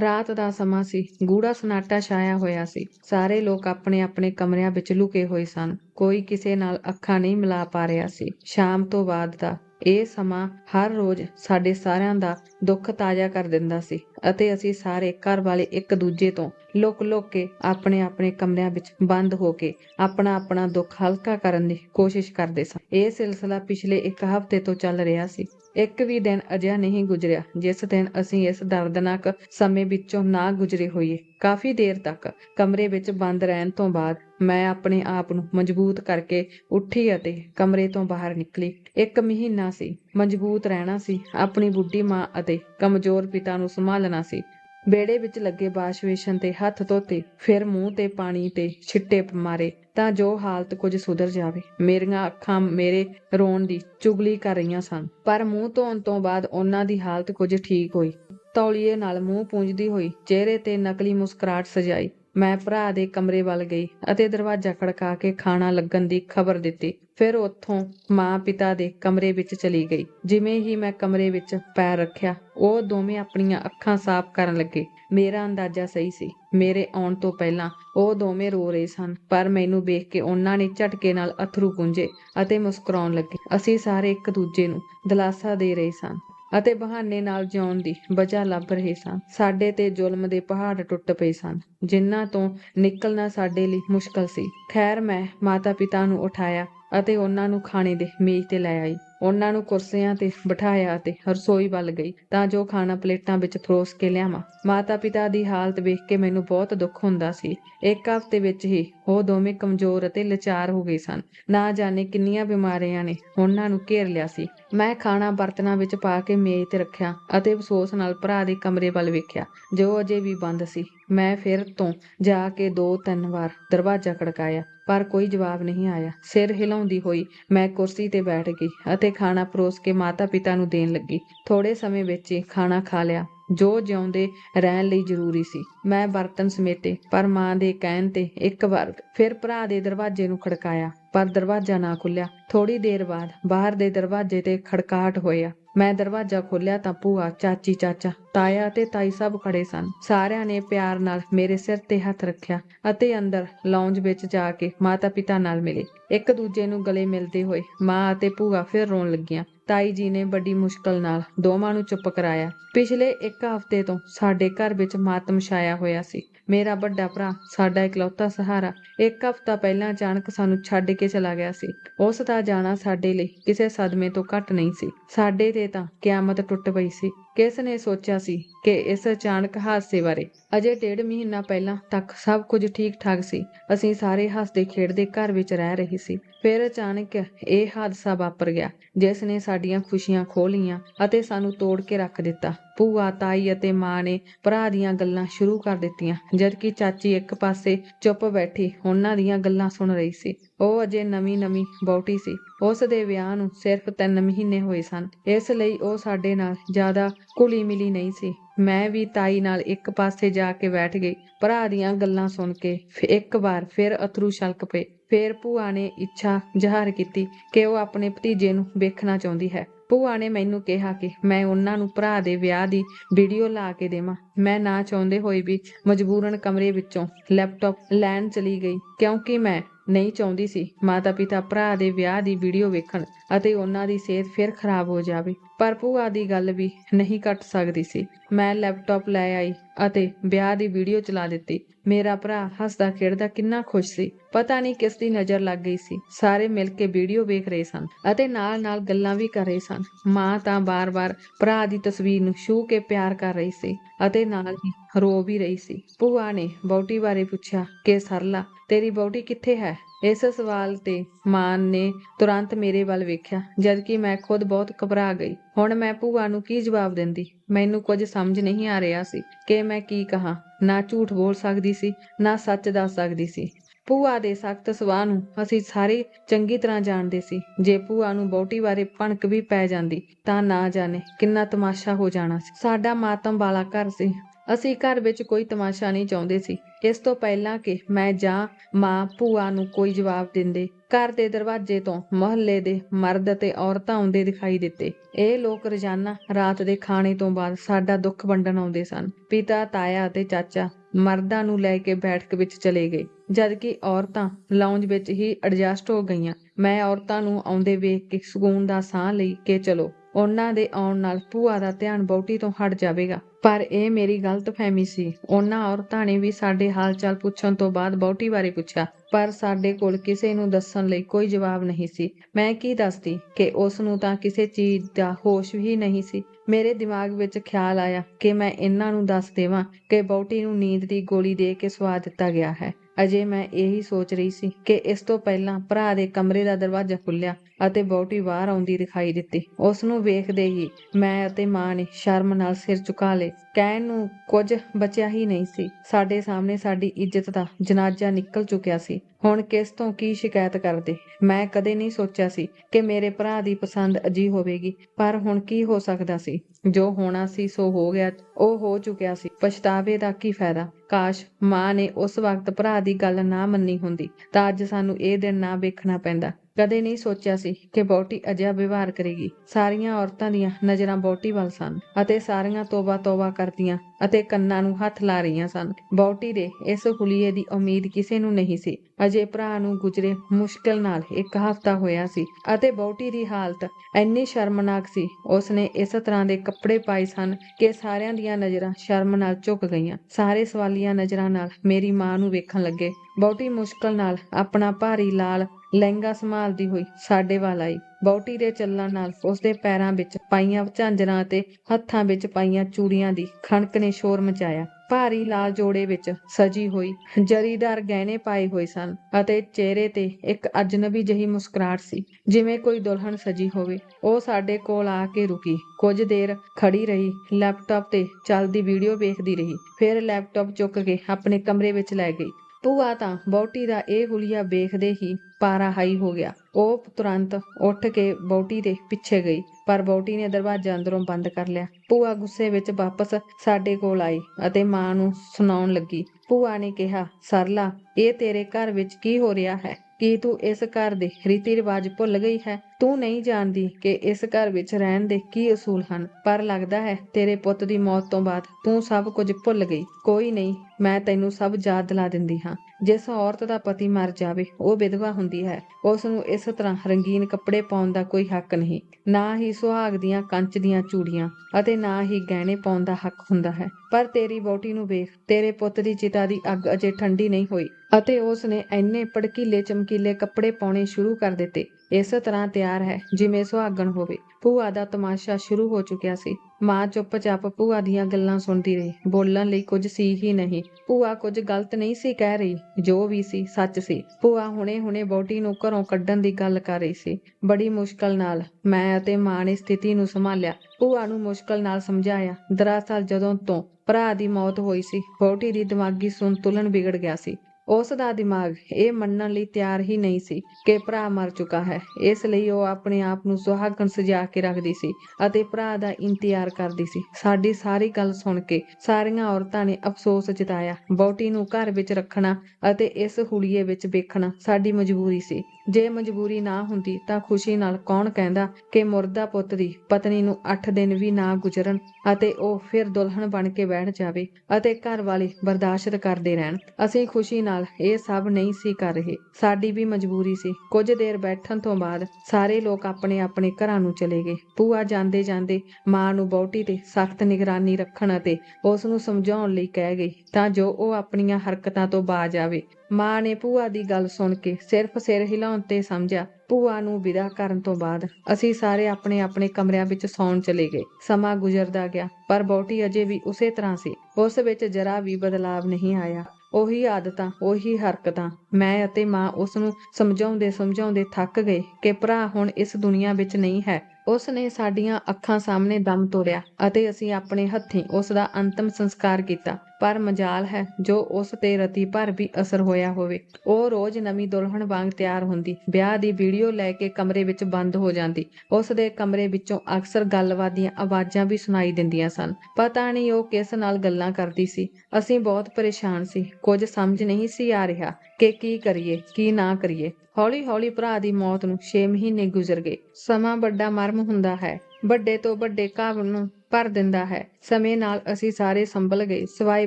ਰਾਤ ਦਾ ਸਮਾਂ ਸੀ। ਗੂੜਾ ਸਨਾਟਾ ਛਾਇਆ ਹੋਇਆ ਸੀ। ਸਾਰੇ ਲੋਕ ਆਪਣੇ ਆਪਣੇ ਕਮਰਿਆਂ ਵਿੱਚ ਲੁਕੇ ਹੋਏ ਸਨ। ਕੋਈ ਕਿਸੇ ਨਾਲ ਅੱਖਾਂ ਨਹੀਂ ਮਿਲਾ ਪਾ ਰਿਹਾ ਸੀ। ਸ਼ਾਮ ਤੋਂ ਬਾਅਦ ਦਾ ਇਹ ਸਮਾਂ ਹਰ ਰੋਜ਼ ਸਾਡੇ ਸਾਰਿਆਂ ਦਾ ਦੁੱਖ ਤਾਜ਼ਾ ਕਰ ਦਿੰਦਾ ਸੀ ਅਤੇ ਅਸੀਂ ਸਾਰੇ ਘਰ ਵਾਲੇ ਇੱਕ ਦੂਜੇ ਤੋਂ ਲੁਕ-ਲੁਕ ਕੇ ਆਪਣੇ ਆਪਣੇ ਕਮਰਿਆਂ ਵਿੱਚ ਬੰਦ ਹੋ ਕੇ ਆਪਣਾ ਆਪਣਾ ਦੁੱਖ ਹਲਕਾ ਕਰਨ ਦੀ ਕੋਸ਼ਿਸ਼ ਕਰਦੇ ਸਨ ਇਹ ਸਿਲਸਿਲਾ ਪਿਛਲੇ ਇੱਕ ਹਫ਼ਤੇ ਤੋਂ ਚੱਲ ਰਿਹਾ ਸੀ। ਇੱਕ ਵੀ ਦਿਨ ਅਜਿਹਾ ਨਹੀਂ ਗੁਜ਼ਰਿਆ ਜਿਸ ਦਿਨ ਅਸੀਂ ਇਸ ਦਰਦਨਾਕ ਸਮੇਂ ਵਿੱਚੋਂ ਨਾ ਗੁਜ਼ਰੇ ਹੋਈਏ। ਕਾਫੀ ਦੇਰ ਤੱਕ ਕਮਰੇ ਵਿੱਚ ਬੰਦ ਰਹਿਣ ਤੋਂ ਬਾਅਦ ਮੈਂ ਆਪਣੇ ਆਪ ਨੂੰ ਮਜ਼ਬੂਤ ਕਰਕੇ ਉੱਠੀ ਅਤੇ ਕਮਰੇ ਤੋਂ ਬਾਹਰ ਨਿਕਲੀ। ਇੱਕ ਮਹੀਨਾ ਸੀ, ਮਜ਼ਬੂਤ ਰਹਿਣਾ ਸੀ, ਆਪਣੀ ਬੁੱਢੀ ਮਾਂ ਅਤੇ ਕਮਜ਼ੋਰ ਪਿਤਾ ਨੂੰ ਸੰਭਾਲਣਾ ਸੀ। ਬੇੜੇ ਵਿੱਚ ਲੱਗੇ ਬਾਸ਼ਵੇਸ਼ਨ ਤੇ ਹੱਥ ਧੋਤੇ, ਫਿਰ ਮੂੰਹ ਤੇ ਪਾਣੀ ਤੇ ਛਿੱਟੇ ਮਾਰੇ, ਤਾਂ ਜੋ ਹਾਲਤ ਕੁਝ ਸੁਧਰ ਜਾਵੇ। ਮੇਰੀਆਂ ਅੱਖਾਂ ਮੇਰੇ ਰੋਣ ਦੀ ਚੁਗਲੀ ਕਰ ਰਹੀਆਂ ਸਨ, ਪਰ ਮੂੰਹ ਧੋਣ ਤੋਂ ਬਾਅਦ ਉਹਨਾਂ ਦੀ ਹਾਲਤ ਕੁਝ ਠੀਕ ਹੋਈ। ਤੌਲੀਏ ਨਾਲ ਮੂੰਹ ਪੂੰਝਦੀ ਹੋਈ, ਚਿਹਰੇ ਤੇ ਨਕਲੀ ਮੁਸਕਰਾਹਟ ਸਜਾਈ। ਮੈਂ ਭਰਾ ਦੇ ਕਮਰੇ ਵੱਲ ਗਈ ਅਤੇ ਦਰਵਾਜ਼ਾ ਖੜਕਾ ਕੇ ਖਾਣਾ ਲੱਗਣ ਦੀ ਖਬਰ ਦਿੱਤੀ। ਫਿਰ ਉੱਥੋਂ ਮਾਂ ਪਿਤਾ ਦੇ ਕਮਰੇ ਵਿੱਚ ਚਲੀ ਗਈ। ਜਿਵੇਂ ਹੀ ਮੈਂ ਕਮਰੇ ਵਿੱਚ ਪੈਰ ਰੱਖਿਆ, ਉਹ ਦੋਵੇਂ ਆਪਣੀਆਂ ਅੱਖਾਂ ਸਾਫ਼ ਕਰਨ ਲੱਗੇ। ਮੇਰਾ ਅੰਦਾਜ਼ਾ ਸਹੀ ਸੀ। ਮੇਰੇ ਆਉਣ ਤੋਂ ਪਹਿਲਾਂ ਉਹ ਦੋਵੇਂ ਰੋ ਰਹੇ ਸਨ, ਪਰ ਮੈਨੂੰ ਵੇਖ ਕੇ ਉਹਨਾਂ ਨੇ ਝਟਕੇ ਨਾਲ ਅਥਰੂ ਪੁੰਝੇ ਅਤੇ ਮੁਸਕਰਾਉਣ ਲੱਗੇ। ਅਸੀਂ ਸਾਰੇ ਇੱਕ ਦੂਜੇ ਨੂੰ ਦਿਲਾਸਾ ਦੇ ਰਹੇ ਸਨ। ਅਤੇ ਬਹਾਨੇ ਨਾਲ ਜਿਉਣ ਦੀ ਵਜ੍ਹਾ ਲੱਭ ਰਹੇ ਸਨ। ਸਾਡੇ ਤੇ ਜ਼ੁਲਮ ਦੇ ਪਹਾੜ ਟੁੱਟ ਪਏ ਸਨ, ਜਿਨ੍ਹਾਂ ਤੋਂ ਨਿਕਲਣਾ ਸਾਡੇ ਲਈ ਮੁਸ਼ਕਲ ਸੀ। ਖੈਰ, ਮੈਂ ਮਾਤਾ ਪਿਤਾ ਨੂੰ ਉਠਾਇਆ ਅਤੇ ਉਹਨਾਂ ਨੂੰ ਖਾਣੇ ਦੇ ਮੇਜ਼ ਤੇ ਲੈ ਆਈ। ਉਹਨਾਂ ਨੂੰ ਕੁਰਸੀਆਂ ਤੇ ਬਿਠਾਇਆ ਅਤੇ ਰਸੋਈ ਵੱਲ ਗਈ ਤਾਂ ਜੋ ਖਾਣਾ ਪਲੇਟਾਂ ਵਿੱਚ ਪਰੋਸ ਕੇ ਲਿਆਵਾਂ। ਮਾਤਾ ਪਿਤਾ ਦੀ ਹਾਲਤ ਵੇਖ ਕੇ ਮੈਨੂੰ ਬਹੁਤ ਦੁੱਖ ਹੁੰਦਾ ਸੀ। ਇੱਕ ਹਫ਼ਤੇ ਵਿੱਚ ਹੀ ਉਹ ਦੋਵੇਂ ਕਮਜ਼ੋਰ ਅਤੇ ਲਾਚਾਰ ਹੋ ਗਏ ਸਨ। ਨਾ ਜਾਣੇ ਕਿੰਨੀਆਂ ਬਿਮਾਰੀਆਂ ਨੇ, ਉਹਨਾਂ ਨੂੰ ਘੇਰ ਲਿਆ ਸੀ। ਮੈਂ ਖਾਣਾ ਬਰਤਨਾਂ ਵਿੱਚ ਪਾ ਕੇ ਮੇਜ਼ ਤੇ ਰੱਖਿਆ ਅਤੇ ਅਫਸੋਸ ਨਾਲ ਭਰਾ ਦੇ ਕਮਰੇ ਵੱਲ ਵੇਖਿਆ, ਜੋ ਅਜੇ ਵੀ ਬੰਦ ਸੀ। ਮੈਂ ਫਿਰ ਤੋਂ ਜਾ ਕੇ ਦੋ ਤਿੰਨ ਵਾਰ ਦਰਵਾਜ਼ਾ ਖੜਕਾਇਆ, ਪਰ ਕੋਈ ਜਵਾਬ ਨਹੀਂ ਆਇਆ। ਸਿਰ ਹਿਲਾਉਂਦੀ ਹੋਈ ਮੈਂ ਕੁਰਸੀ ਤੇ ਬੈਠ ਗਈ ਅਤੇ ਖਾਣਾ ਪਰੋਸ ਕੇ ਮਾਤਾ-ਪਿਤਾ ਨੂੰ ਦੇਣ ਲੱਗੀ। ਥੋੜੇ ਸਮੇਂ ਵਿੱਚ ਹੀ ਖਾਣਾ ਖਾ ਲਿਆ, ਜੋ ਜਿਉਂਦੇ ਰਹਿਣ ਲਈ ਜ਼ਰੂਰੀ ਸੀ। ਮੈਂ ਬਰਤਨ ਸਮੇਟੇ, ਪਰ ਮਾਂ ਦੇ ਕਹਿਣ ਤੇ ਇੱਕ ਵਾਰ ਫਿਰ ਭਰਾ ਦੇ ਦਰਵਾਜ਼ੇ ਨੂੰ ਖੜਕਾਇਆ, ਪਰ ਦਰਵਾਜ਼ਾ ਨਾ ਖੁੱਲਿਆ ਥੋੜੀ ਦੇਰ ਬਾਅਦ ਬਾਹਰ ਦੇ ਦਰਵਾਜ਼ੇ ਤੇ ਖੜਕਾਟ ਹੋਇਆ। ਮੈਂ ਦਰਵਾਜ਼ਾ ਖੋਲ੍ਹਿਆ ਤਾਂ ਭੂਆ, ਚਾਚੀ, ਚਾਚਾ, ਤਾਇਆ ਤੇ ਤਾਈ ਸਭ ਖੜੇ ਸਨ। ਸਾਰਿਆਂ ਨੇ ਪਿਆਰ ਨਾਲ ਮੇਰੇ ਸਿਰ ਤੇ ਹੱਥ ਰੱਖਿਆ ਅਤੇ ਅੰਦਰ ਲੌਂਜ ਵਿੱਚ ਜਾ ਕੇ ਮਾਤਾ ਪਿਤਾ ਨਾਲ ਮਿਲੇ। ਇੱਕ ਦੂਜੇ ਨੂੰ ਗਲੇ ਮਿਲਦੇ ਹੋਏ ਮਾਂ ਅਤੇ ਭੂਆ ਫਿਰ ਰੋਣ ਲੱਗੀਆਂ। ਤਾਈ ਜੀ ਨੇ ਬੜੀ ਮੁਸ਼ਕਲ ਨਾਲ ਦੋਵਾਂ ਨੂੰ ਚੁੱਪ ਕਰਾਇਆ। ਪਿਛਲੇ ਇੱਕ ਹਫ਼ਤੇ ਤੋਂ ਸਾਡੇ ਘਰ ਵਿੱਚ ਮਾਤਮ ਛਾਇਆ ਹੋਇਆ ਸੀ। ਮੇਰਾ ਵੱਡਾ ਭਰਾ, ਸਾਡਾ ਇਕਲੌਤਾ ਸਹਾਰਾ। ਇੱਕ ਹਫ਼ਤਾ ਪਹਿਲਾਂ ਅਚਾਨਕ ਸਾਨੂੰ ਛੱਡ ਕੇ ਚਲਾ ਗਿਆ ਸੀ। ਉਸ ਦਾ ਜਾਣਾ ਸਾਡੇ ਲਈ ਕਿਸੇ ਸਦਮੇ ਤੋਂ ਘੱਟ ਨਹੀਂ ਸੀ। ਸਾਡੇ ਤੇ ਤਾਂ ਕਿਆਮਤ ਟੁੱਟ ਪਈ ਸੀ। ਕਿਸ ਨੇ ਸੋਚਿਆ ਸੀ ਕਿ ਇਸ ਅਚਾਨਕ ਹਾਦਸੇ ਬਾਰੇ? ਅਜੇ ਡੇਢ ਮਹੀਨਾ ਪਹਿਲਾਂ ਤੱਕ ਸਭ ਕੁਝ ਠੀਕ ਠਾਕ ਸੀ। ਅਸੀਂ ਸਾਰੇ ਹੱਸਦੇ ਖੇਡਦੇ ਘਰ ਵਿੱਚ ਰਹਿ ਰਹੇ ਸੀ। ਫਿਰ ਅਚਾਨਕ ਇਹ ਹਾਦਸਾ ਵਾਪਰ ਗਿਆ, ਜਿਸ ਨੇ ਸਾਡੀਆਂ ਖੁਸ਼ੀਆਂ ਖੋਹ ਲਈਆਂ ਅਤੇ ਸਾਨੂੰ ਤੋੜ ਕੇ ਰੱਖ ਦਿੱਤਾ। ਭੂਆ, ਤਾਈ ਅਤੇ ਮਾਂ ਨੇ ਭਰਾ ਦੀਆਂ ਗੱਲਾਂ ਸ਼ੁਰੂ ਕਰ ਦਿੱਤੀਆਂ, ਜਦਕਿ ਚਾਚੀ ਇੱਕ ਪਾਸੇ ਚੁੱਪ ਬੈਠੀ ਉਹਨਾਂ ਦੀਆਂ ਗੱਲਾਂ ਸੁਣ ਰਹੀ ਸੀ। ਉਹ ਅਜੇ ਨਵੀਂ-ਨਵੀਂ ਬੌਟੀ ਸੀ। ਉਸ ਦੇ ਵਿਆਹ ਨੂੰ ਸਿਰਫ 3 ਮਹੀਨੇ ਹੋਏ ਸਨ। ਇਸ ਲਈ ਉਹ ਸਾਡੇ ਨਾਲ ਜ਼ਿਆਦਾ ਘੁਲੀ ਮਿਲੀ ਨਹੀਂ ਸੀ। ਮੈਂ ਵੀ ਤਾਈ ਨਾਲ ਇੱਕ ਪਾਸੇ ਜਾ ਕੇ ਬੈਠ ਗਈ। ਭਰਾ ਦੀਆਂ ਗੱਲਾਂ ਸੁਣ ਕੇ ਇੱਕ ਵਾਰ ਫਿਰ ਅਥਰੂ ਛਲਕ ਪਏ। ਫਿਰ ਭੂਆ ਨੇ ਇੱਛਾ ਜ਼ਾਹਰ ਕੀਤੀ ਕਿ ਉਹ ਆਪਣੇ ਭਤੀਜੇ ਨੂੰ ਵੇਖਣਾ ਚਾਹੁੰਦੀ ਹੈ। ਭੂਆ ਨੇ ਮੈਨੂੰ ਕਿਹਾ ਕਿ ਮੈਂ ਉਹਨਾਂ ਨੂੰ ਭਰਾ ਦੇ ਵਿਆਹ ਦੀ ਵੀਡੀਓ ਲਾ ਕੇ ਦੇਵਾਂ। ਮੈਂ ਨਾ ਚਾਹੁੰਦੇ ਹੋਏ ਵੀ ਮਜਬੂਰਨ ਕਮਰੇ ਵਿੱਚੋਂ ਲੈਪਟਾਪ ਲੈਣ ਚਲੀ ਗਈ, ਕਿਉਂਕਿ ਮੈਂ ਨਹੀਂ ਚਾਹੁੰਦੀ ਸੀ ਮਾਤਾ ਪਿਤਾ ਭਰਾ ਦੇ ਵਿਆਹ ਦੀ ਵੀਡੀਓ ਵੇਖਣ ਅਤੇ ਉਹਨਾਂ ਦੀ ਸਿਹਤ ਫਿਰ ਖਰਾਬ ਹੋ ਜਾਵੇ। ਪਰ ਭੂਆ ਦੀ ਗੱਲ ਵੀ ਨਹੀਂ ਕੱਟ ਸਕਦੀ ਸੀ। ਮੈਂ ਲੈਪਟਾਪ ਲੈ ਆਈ ਅਤੇ ਵਿਆਹ ਦੀ ਵੀਡੀਓ ਚਲਾ ਦਿੱਤੀ। ਮੇਰਾ ਭਰਾ ਹੱਸਦਾ, ਖੇਡਦਾ ਕਿੰਨਾ ਖੁਸ਼ ਸੀ। ਪਤਾ ਨਹੀਂ ਕਿਸ ਦੀ ਨਜ਼ਰ ਲੱਗ ਗਈ ਸੀ। ਸਾਰੇ ਮਿਲ ਕੇ ਵੀਡੀਓ ਵੇਖ ਰਹੇ ਸਨ ਅਤੇ ਨਾਲ-ਨਾਲ ਗੱਲਾਂ ਵੀ ਕਰ ਰਹੇ ਸਨ। ਮਾਂ ਤਾਂ ਬਾਰ-ਬਾਰ ਭਰਾ ਦੀ ਤਸਵੀਰ ਨੂੰ ਛੂ ਕੇ ਪਿਆਰ ਕਰ ਰਹੀ ਸੀ ਅਤੇ ਨਾਲ ਹੀ ਰੋ ਵੀ ਰਹੀ ਸੀ। ਭੂਆ ਨੇ ਬੌਟੀ ਬਾਰੇ ਪੁੱਛਿਆ ਕਿ, ਸਰਲਾ, ਤੇਰੀ ਬੌਟੀ ਕਿੱਥੇ ਹੈ? ਇਸ ਸਵਾਲ ਤੇ ਮਾਂ ਨੇ ਤੁਰੰਤ ਮੇਰੇ ਵੱਲ ਵੇਖਿਆ, ਜਦਕਿ ਮੈਂ ਖੁਦ ਬਹੁਤ ਘਬਰਾ ਗਈ। ਹੁਣ ਮੈਂ ਭੂਆ ਨੂੰ ਕੀ ਜਵਾਬ ਦਿੰਦੀ? ਮੈਨੂੰ ਕੁਝ ਸਮਝ ਨਹੀਂ ਆ ਰਿਹਾ ਸੀ ਕਿ ਮੈਂ ਕੀ ਕਹਾਂ। ਨਾ ਝੂਠ ਬੋਲ ਸਕਦੀ ਸੀ, ਨਾ ਸੱਚ ਦੱਸ ਸਕਦੀ ਸੀ। ਭੂਆ ਦੇ ਸਖਤ ਸੁਭਾਅ ਨੂੰ ਅਸੀਂ ਸਾਰੇ ਚੰਗੀ ਤਰ੍ਹਾਂ ਜਾਣਦੇ ਸੀ। ਜੇ ਭੂਆ ਨੂੰ ਬੌਟੀ ਬਾਰੇ ਭਣਕ ਵੀ ਪੈ ਜਾਂਦੀ, ਤਾਂ ਨਾ ਜਾਣੇ ਕਿੰਨਾ ਤਮਾਸ਼ਾ ਹੋ ਜਾਣਾ ਸੀ। ਸਾਡਾ ਮਾਤਮ ਵਾਲਾ ਘਰ ਸੀ। ਅਸੀਂ ਘਰ ਵਿੱਚ ਕੋਈ ਤਮਾਸ਼ਾ ਨਹੀਂ ਚਾਹੁੰਦੇ ਸੀ। ਇਸ ਤੋਂ ਪਹਿਲਾਂ ਕਿ ਮੈਂ ਜਾਂ ਮਾਂ ਭੂਆ ਨੂੰ ਕੋਈ ਜਵਾਬ ਦਿੰਦੇ, ਘਰ ਦੇ ਦਰਵਾਜ਼ੇ ਤੋਂ ਮੁਹੱਲੇ ਦੇ ਮਰਦ ਅਤੇ ਔਰਤਾਂ ਆਉਂਦੇ ਦਿਖਾਈ ਦਿੱਤੇ। ਇਹ ਲੋਕ ਰੋਜ਼ਾਨਾ ਰਾਤ ਦੇ ਖਾਣੇ ਤੋਂ ਬਾਅਦ ਸਾਡਾ ਦੁੱਖ ਵੰਡਣ ਆਉਂਦੇ ਸਨ। ਪਿਤਾ, ਤਾਇਆ ਅਤੇ ਚਾਚਾ ਮਰਦਾਂ ਨੂੰ ਲੈ ਕੇ ਬੈਠਕ ਵਿੱਚ ਚਲੇ ਗਏ। ਜਦਕਿ ਔਰਤਾਂ ਲਾਉਂਜ ਵਿੱਚ ਹੀ ਐਡਜਸਟ ਹੋ ਗਈਆਂ, ਮੈਂ ਔਰਤਾਂ ਨੂੰ ਆਉਂਦੇ ਵੇਖ ਕੇ ਸਕੂਨ ਦਾ ਸਾਹ ਲਈ ਕਿ ਚਲੋ। ਉਹਨਾਂ ਦੇ ਆਉਣ ਨਾਲ ਭੂਆ ਦਾ ਧਿਆਨ ਬੌਟੀ ਤੋਂ ਹਟ ਜਾਵੇਗਾ। ਪਰ ਇਹ ਮੇਰੀ ਗਲਤਫਹਿਮੀ ਸੀ। ਉਹਨਾਂ ਔਰਤਾਂ ਨੇ ਵੀ ਸਾਡੇ ਹਾਲ-ਚਾਲ ਪੁੱਛਣ ਤੋਂ ਬਾਅਦ ਬੌਟੀ ਬਾਰੇ ਪੁੱਛਿਆ, ਪਰ ਸਾਡੇ ਕੋਲ ਕਿਸੇ ਨੂੰ ਦੱਸਣ ਲਈ ਕੋਈ ਜਵਾਬ ਨਹੀਂ ਸੀ। ਮੈਂ ਕੀ ਦੱਸਦੀ ਕਿ ਉਸ ਨੂੰ ਤਾਂ ਕਿਸੇ ਚੀਜ਼ ਦਾ ਹੋਸ਼ ਵੀ ਨਹੀਂ ਸੀ। ਮੇਰੇ ਦਿਮਾਗ ਵਿੱਚ ਖਿਆਲ ਆਇਆ ਕਿ ਮੈਂ ਇਹਨਾਂ ਨੂੰ ਦੱਸ ਦੇਵਾਂ ਕਿ ਬੌਟੀ ਨੂੰ ਨੀਂਦ ਦੀ ਗੋਲੀ ਦੇ ਕੇ ਸਵਾ ਦਿੱਤਾ ਗਿਆ ਹੈ। ਅਜੇ ਮੈਂ ਇਹੀ ਸੋਚ ਰਹੀ ਸੀ ਕਿ ਇਸ ਤੋਂ ਪਹਿਲਾਂ ਭਰਾ ਦੇ ਕਮਰੇ ਦਾ ਦਰਵਾਜ਼ਾ ਖੁੱਲਿਆ ਅਤੇ ਬੌਟੀ ਬਾਹਰ ਆਉਂਦੀ ਦਿਖਾਈ ਦਿੱਤੀ। ਉਸ ਨੂੰ ਵੇਖਦੇ ਹੀ ਮੈਂ ਅਤੇ ਮਾਂ ਨੇ ਸ਼ਰਮ ਨਾਲ ਸਿਰ ਝੁਕਾ ਲਏ। ਕਹਿਣ ਨੂੰ ਕੁਝ ਬਚਿਆ ਹੀ ਨਹੀਂ ਸੀ। ਸਾਡੇ ਸਾਹਮਣੇ ਸਾਡੀ ਇੱਜ਼ਤ ਦਾ ਜਨਾਜ਼ਾ ਨਿਕਲ ਚੁੱਕਿਆ ਸੀ। ਹੁਣ ਕਿਸ ਤੋਂ ਕੀ ਸ਼ਿਕਾਇਤ ਕਰਦੇ? ਮੈਂ ਕਦੇ ਨਹੀਂ ਸੋਚਿਆ ਸੀ ਕਿ ਮੇਰੇ ਭਰਾ ਦੀ ਪਸੰਦ ਅਜੀ ਹੋਵੇਗੀ, ਪਰ ਹੁਣ ਕੀ ਹੋ ਸਕਦਾ ਸੀ? ਜੋ ਹੋਣਾ ਸੀ ਸੋ ਹੋ ਗਿਆ, ਉਹ ਹੋ ਚੁੱਕਿਆ ਸੀ। ਪਛਤਾਵੇ ਦਾ ਕੀ ਫਾਇਦਾ? ਕਾਸ਼ ਮਾਂ ਨੇ ਉਸ ਵਕਤ ਭਰਾ ਦੀ ਗੱਲ ਨਾ ਮੰਨੀ ਹੁੰਦੀ, ਤਾਂ ਅੱਜ ਸਾਨੂੰ ਇਹ ਦਿਨ ਨਾ ਵੇਖਣਾ ਪੈਂਦਾ। ਕਦੇ ਨਹੀਂ ਸੋਚਿਆ ਸੀ ਕਿ ਬੌਟੀ ਅਜਿਹਾ ਵਿਵਹਾਰ ਕਰੇਗੀ। ਸਾਰੀਆਂ ਔਰਤਾਂ ਦੀਆਂ ਨਜ਼ਰਾਂ ਬੌਟੀ ਵੱਲ ਸਨ ਅਤੇ ਸਾਰੀਆਂ ਤੋਬਾ ਤੋਬਾ ਕਰਦੀਆਂ ਅਤੇ ਕੰਨਾਂ ਨੂੰ ਹੱਥ ਲਾ ਰਹੀਆਂ ਸਨ। ਬੌਟੀ ਦੇ ਇਸ ਹੁਲੀਏ ਦੀ ਉਮੀਦ ਕਿਸੇ ਨੂੰ ਨਹੀਂ ਸੀ। ਅਜੇ ਭਰਾ ਨੂੰ ਗੁਜਰੇ ਮੁਸ਼ਕਲ ਨਾਲ ਇੱਕ ਹਫ਼ਤਾ ਹੋਇਆ ਸੀ ਅਤੇ ਬੌਟੀ ਦੀ ਹਾਲਤ ਇੰਨੀ ਸ਼ਰਮਨਾਕ ਸੀ। ਉਸਨੇ ਇਸ ਤਰ੍ਹਾਂ ਦੇ ਕੱਪੜੇ ਪਾਏ ਸਨ ਕਿ ਸਾਰਿਆਂ ਦੀਆਂ ਨਜ਼ਰਾਂ ਸ਼ਰਮ ਨਾਲ ਝੁਕ ਗਈਆਂ। ਸਾਰੇ ਸਵਾਲੀਆਂ ਨਜ਼ਰਾਂ ਨਾਲ ਮੇਰੀ ਮਾਂ ਨੂੰ ਵੇਖਣ ਲੱਗੇ। ਬੌਟੀ ਮੁਸ਼ਕਲ ਨਾਲ ਆਪਣਾ ਭਾਰੀ ਲਾਲ ਲਹਿੰਗਾ ਸੰਭਾਲਦੀ ਹੋਈ ਸਾਡੇ ਵੱਲ ਆਈ। ਬੌਟੀ ਦੇ ਚੱਲਣ ਨਾਲ ਉਸਦੇ ਪੈਰਾਂ ਵਿੱਚ ਪਾਈਆਂ ਝਾਂਜਰਾਂ ਅਤੇ ਹੱਥਾਂ ਵਿੱਚ ਪਾਈਆਂ ਚੂੜੀਆਂ ਦੀ ਖਣਕ ਨੇ ਸ਼ੋਰ ਮਚਾਇਆ। ਭਾਰੀ ਲਾਲ ਜੋੜੇ ਵਿੱਚ ਸਜੀ ਹੋਈ, ਜਰੀਦਾਰ ਗਹਿਣੇ ਪਾਏ ਹੋਏ ਸਨ ਅਤੇ ਚਿਹਰੇ ਤੇ ਇੱਕ ਅਜਨਬੀ ਜਿਹੀ ਮੁਸਕਰਾਹਟ ਸੀ, ਜਿਵੇਂ ਕੋਈ ਦੁਲਹਨ ਸਜੀ ਹੋਵੇ। ਉਹ ਸਾਡੇ ਕੋਲ ਆ ਕੇ ਰੁਕੀ। ਕੁਝ ਦੇਰ ਖੜੀ ਰਹੀ, ਲੈਪਟਾਪ ਤੇ ਚੱਲਦੀ ਵੀਡੀਓ ਵੇਖਦੀ ਰਹੀ। ਫਿਰ ਲੈਪਟਾਪ ਚੁੱਕ ਕੇ ਆਪਣੇ ਕਮਰੇ ਵਿੱਚ ਲੈ ਗਈ। ਭੂਆ ਤਾਂ ਬੌਟੀ ਦਾ ਇਹ ਹੁਲੀਆ ਵੇਖਦੇ ਹੀ ਪਾਰਾ ਹਾਈ ਹੋ ਗਿਆ। ਉਹ ਤੁਰੰਤ ਉੱਠ ਕੇ ਬੌਟੀ ਦੇ ਪਿੱਛੇ ਗਈ, ਪਰ ਬੌਟੀ ਨੇ ਦਰਵਾਜ਼ਾ ਅੰਦਰੋਂ ਬੰਦ ਕਰ ਲਿਆ। ਭੂਆ ਗੁੱਸੇ ਵਿੱਚ ਵਾਪਸ ਸਾਡੇ ਕੋਲ ਆਈ ਅਤੇ ਮਾਂ ਨੂੰ ਸੁਣਾਉਣ ਲੱਗੀ। ਭੂਆ ਨੇ ਕਿਹਾ, ਸਰਲਾ, ਇਹ ਤੇਰੇ ਘਰ ਵਿੱਚ ਕੀ ਹੋ ਰਿਹਾ ਹੈ? ਕੀ ਤੂੰ ਇਸ ਘਰ ਦੇ ਰੀਤੀ ਰਿਵਾਜ ਭੁੱਲ ਗਈ ਹੈ? ਤੂੰ ਨਹੀਂ ਜਾਣਦੀ ਕਿ ਇਸ ਘਰ ਵਿੱਚ ਰਹਿਣ ਦੇ ਕੀ ਅਸੂਲ ਹਨ, ਪਰ ਲੱਗਦਾ ਹੈ ਤੇਰੇ ਪੁੱਤ ਦੀ ਮੌਤ ਤੋਂ ਬਾਅਦ ਤੂੰ ਸਭ ਕੁਝ ਭੁੱਲ ਗਈ। ਕੋਈ ਨਹੀਂ, ਮੈਂ ਤੈਨੂੰ ਸਭ ਯਾਦ ਦਿਲਾ ਦਿੰਦੀ ਹਾਂ। ਜਿਸ ਔਰਤ ਦਾ ਪਤੀ ਮਰ ਜਾਵੇ, ਉਹ ਵਿਧਵਾ ਹੁੰਦੀ ਹੈ। ਉਸ ਨੂੰ ਇਸ ਤਰ੍ਹਾਂ ਰੰਗੀਨ ਕੱਪੜੇ ਪਾਉਣ ਦਾ ਕੋਈ ਹੱਕ ਨਹੀਂ। ਨਾ ਹੀ ਸੁਹਾਗ ਦੀਆਂ ਕੰਚ ਦੀਆਂ ਚੂੜੀਆਂ ਅਤੇ ਨਾ ਹੀ ਗਹਿਣੇ ਪਾਉਣ ਦਾ ਹੱਕ ਹੁੰਦਾ ਹੈ। ਪਰ ਤੇਰੀ ਬੋਟੀ ਨੂੰ ਵੇਖ, ਤੇਰੇ ਪੁੱਤ ਦੀ ਚਿਤਾ ਦੀ ਅੱਗ ਅਜੇ ਠੰਡੀ ਨਹੀਂ ਹੋਈ ਅਤੇ ਉਸ ਨੇ ਐਨੇ ਪੜਕੀਲੇ ਚਮਕੀਲੇ ਕੱਪੜੇ ਪਾਉਣੇ ਸ਼ੁਰੂ ਕਰ ਦਿੱਤੇ। ਇਸ ਤਰ੍ਹਾਂ ਤਿਆਰ ਹੈ ਜਿਵੇਂ ਸੁਹਾਗਣ ਹੋਵੇ। ਭੂਆ ਦਾ ਤਮਾਸ਼ਾ ਸ਼ੁਰੂ ਹੋ ਚੁੱਕਿਆ ਸੀ। ਮਾਂ ਚੁੱਪਚਾਪ ਭੂਆ ਦੀਆਂ ਗੱਲਾਂ ਸੁਣਦੀ ਰਹੀ। ਬੋਲਣ ਲਈ ਕੁਝ ਸੀ ਹੀ ਨਹੀਂ। ਭੂਆ ਕੁਝ ਗਲਤ ਨਹੀਂ ਸੀ ਕਹਿ ਰਹੀ। ਜੋ ਵੀ ਸੀ, ਸੱਚ ਸੀ। ਭੂਆ ਹੁਣੇ-ਹੁਣੇ ਬੋਟੀ ਨੂੰ ਘਰੋਂ ਕੱਢਣ ਦੀ ਗੱਲ ਕਰ ਰਹੀ ਸੀ। ਬੜੀ ਮੁਸ਼ਕਲ ਨਾਲ ਮੈਂ ਅਤੇ ਮਾਂ ਨੇ ਸਥਿਤੀ ਨੂੰ ਸੰਭਾਲਿਆ। ਭੂਆ ਨੂੰ ਮੁਸ਼ਕਲ ਨਾਲ ਸਮਝਾਇਆ। ਦਰਅਸਲ ਜਦੋਂ ਤੋਂ ਭਰਾ ਦੀ ਮੌਤ ਹੋਈ ਸੀ ਬੋਟੀ ਦੀ ਦਿਮਾਗੀ ਸੰਤੁਲਨ ਵਿਗੜ ਗਿਆ ਸੀ। ਉਸ ਦਾ ਦਿਮਾਗ ਇਹ ਮੰਨਣ ਲਈ ਤਿਆਰ ਹੀ ਨਹੀਂ ਸੀ ਕਿ ਭਰਾ ਮਰ ਚੁੱਕਾ ਹੈ। ਇਸ ਲਈ ਉਹ ਆਪਣੇ ਆਪ ਨੂੰ ਸੁਹਾਗਣ ਸਜਾ ਕੇ ਰੱਖਦੀ ਸੀ ਅਤੇ ਭਰਾ ਦਾ ਇੰਤਜ਼ਾਰ ਕਰਦੀ ਸੀ। ਸਾਡੀ ਸਾਰੀ ਗੱਲ ਸੁਣ ਕੇ ਸਾਰੀਆਂ ਔਰਤਾਂ ਨੇ ਅਫਸੋਸ ਜਤਾਇਆ। ਬੌਟੀ ਨੂੰ ਘਰ ਵਿੱਚ ਰੱਖਣਾ ਅਤੇ ਇਸ ਹੁਲੀਏ ਵਿੱਚ ਵੇਖਣਾ ਸਾਡੀ ਮਜਬੂਰੀ ਸੀ। ਜੇ ਮਜਬੂਰੀ ਨਾ ਹੁੰਦੀ ਤਾਂ ਖੁਸ਼ੀ ਨਾਲ ਕੌਣ ਕਹਿੰਦਾ ਕਿ ਮੁਰਦਾ ਪੁੱਤ ਦੀ ਪਤਨੀ ਨੂੰ 8 ਦਿਨ ਵੀ ਨਾ ਗੁਜ਼ਰਨ ਅਤੇ ਉਹ ਫਿਰ ਦੁਲਹਨ ਬਣ ਕੇ ਬੈਠ ਜਾਵੇ ਅਤੇ ਘਰ ਵਾਲੇ ਬਰਦਾਸ਼ਤ ਕਰਦੇ ਰਹਿਣ। ਅਸੀਂ ਖੁਸ਼ੀ ਨਾਲ ਇਹ ਸਭ ਨਹੀਂ ਸੀ ਕਰ ਰਹੇ। ਸਾਡੀ ਵੀ ਮਜਬੂਰੀ ਸੀ। ਕੁਝ ਦੇਰ ਬੈਠਣ ਤੋਂ ਬਾਅਦ ਸਾਰੇ ਲੋਕ ਆਪਣੇ ਆਪਣੇ ਘਰਾਂ ਨੂੰ ਚਲੇ ਗਏ। ਭੂਆ ਜਾਂਦੇ ਜਾਂਦੇ ਮਾਂ ਨੂੰ ਬੌਟੀ ਤੇ ਸਖਤ ਨਿਗਰਾਨੀ ਰੱਖਣ ਅਤੇ ਉਸ ਨੂੰ ਸਮਝਾਉਣ ਲਈ ਕਹਿ ਗਈ ਤਾਂ ਜੋ ਉਹ ਆਪਣੀਆਂ ਹਰਕਤਾਂ ਤੋਂ ਬਾਜ ਆਵੇ। ਮਾਂ ਨੇ ਭੂਆ ਦੀ ਗੱਲ ਸੁਣ ਕੇ ਸਿਰਫ ਸਿਰ ਹਿਲਾਉਣ ਤੇ ਸਮਝਿਆ, ਭੂਆ ਨੂੰ ਵਿਦਾ ਕਰਨ ਤੋਂ ਬਾਅਦ ਅਸੀਂ ਸਾਰੇ ਆਪਣੇ ਆਪਣੇ ਕਮਰਿਆਂ ਵਿੱਚ ਸੌਣ ਚਲੇ ਗਏ। ਸਮਾਂ ਗੁਜ਼ਰਦਾ ਗਿਆ, ਪਰ ਬੌਟੀ ਅਜੇ ਵੀ ਉਸੇ ਤਰ੍ਹਾਂ ਸੀ। ਉਸ ਵਿੱਚ ਜਰਾ ਵੀ ਬਦਲਾਵ ਨਹੀਂ ਆਇਆ। ਉਹੀ ਆਦਤਾਂ, ਉਹੀ ਹਰਕਤਾਂ, ਮੈਂ ਅਤੇ ਮਾਂ ਉਸ ਨੂੰ ਸਮਝਾਉਂਦੇ ਸਮਝਾਉਂਦੇ ਥੱਕ ਗਏ ਕਿ ਭਰਾ ਹੁਣ ਇਸ ਦੁਨੀਆ ਵਿੱਚ ਨਹੀਂ ਹੈ। ਉਸ ਨੇ ਸਾਡੀਆਂ ਅੱਖਾਂ ਸਾਹਮਣੇ ਦਮ ਤੋੜਿਆ ਅਤੇ ਅਸੀਂ ਆਪਣੇ ਹੱਥੀਂ ਉਸ ਦਾ ਅੰਤਮ ਸੰਸਕਾਰ ਕੀਤਾ। ਪਰ ਮਜਾਲ ਹੈ ਜੋ ਉਸ ਤੇ ਰਤੀ ਭਰ ਵੀ ਅਸਰ ਹੋਇਆ ਹੋਵੇ। ਉਹ ਰੋਜ਼ ਨਵੀਂ ਦੁਲਹਨ ਵਾਂਗ ਤਿਆਰ ਹੁੰਦੀ। ਵਿਆਹ ਦੀ ਵੀਡੀਓ ਲੈ ਕੇ ਕਮਰੇ ਵਿੱਚ ਬੰਦ ਹੋ ਜਾਂਦੀ। ਉਸ ਦੇ ਕਮਰੇ ਵਿੱਚੋਂ ਅਕਸਰ ਗੱਲਬਾਤ ਦੀਆਂ ਆਵਾਜ਼ਾਂ ਵੀ ਸੁਣਾਈ ਦਿੰਦੀਆਂ ਸਨ। ਪਤਾ ਨਹੀਂ ਉਹ ਕਿਸ ਨਾਲ ਗੱਲਾਂ ਕਰਦੀ ਸੀ। ਅਸੀਂ ਬਹੁਤ ਪਰੇਸ਼ਾਨ ਸੀ। ਕੁਝ ਸਮਝ ਨਹੀਂ ਸੀ ਆ ਰਿਹਾ ਕਿ ਕੀ ਕਰੀਏ, ਕੀ ਨਾ ਕਰੀਏ। ਹੌਲੀ ਹੌਲੀ ਭਰਾ ਦੀ ਮੌਤ ਨੂੰ 6 ਮਹੀਨੇ ਗੁਜ਼ਰ ਗਏ। ਸਮਾਂ ਵੱਡਾ ਮਰਮ ਹੁੰਦਾ ਹੈ। ਵੱਡੇ ਤੋਂ ਵੱਡੇ ਘਾਵ ਨੂੰ ਭਰ ਦਿੰਦਾ ਹੈ। ਸਮੇਂ ਨਾਲ ਅਸੀਂ ਸਾਰੇ ਸੰਭਲ ਗਏ, ਸਵਾਈ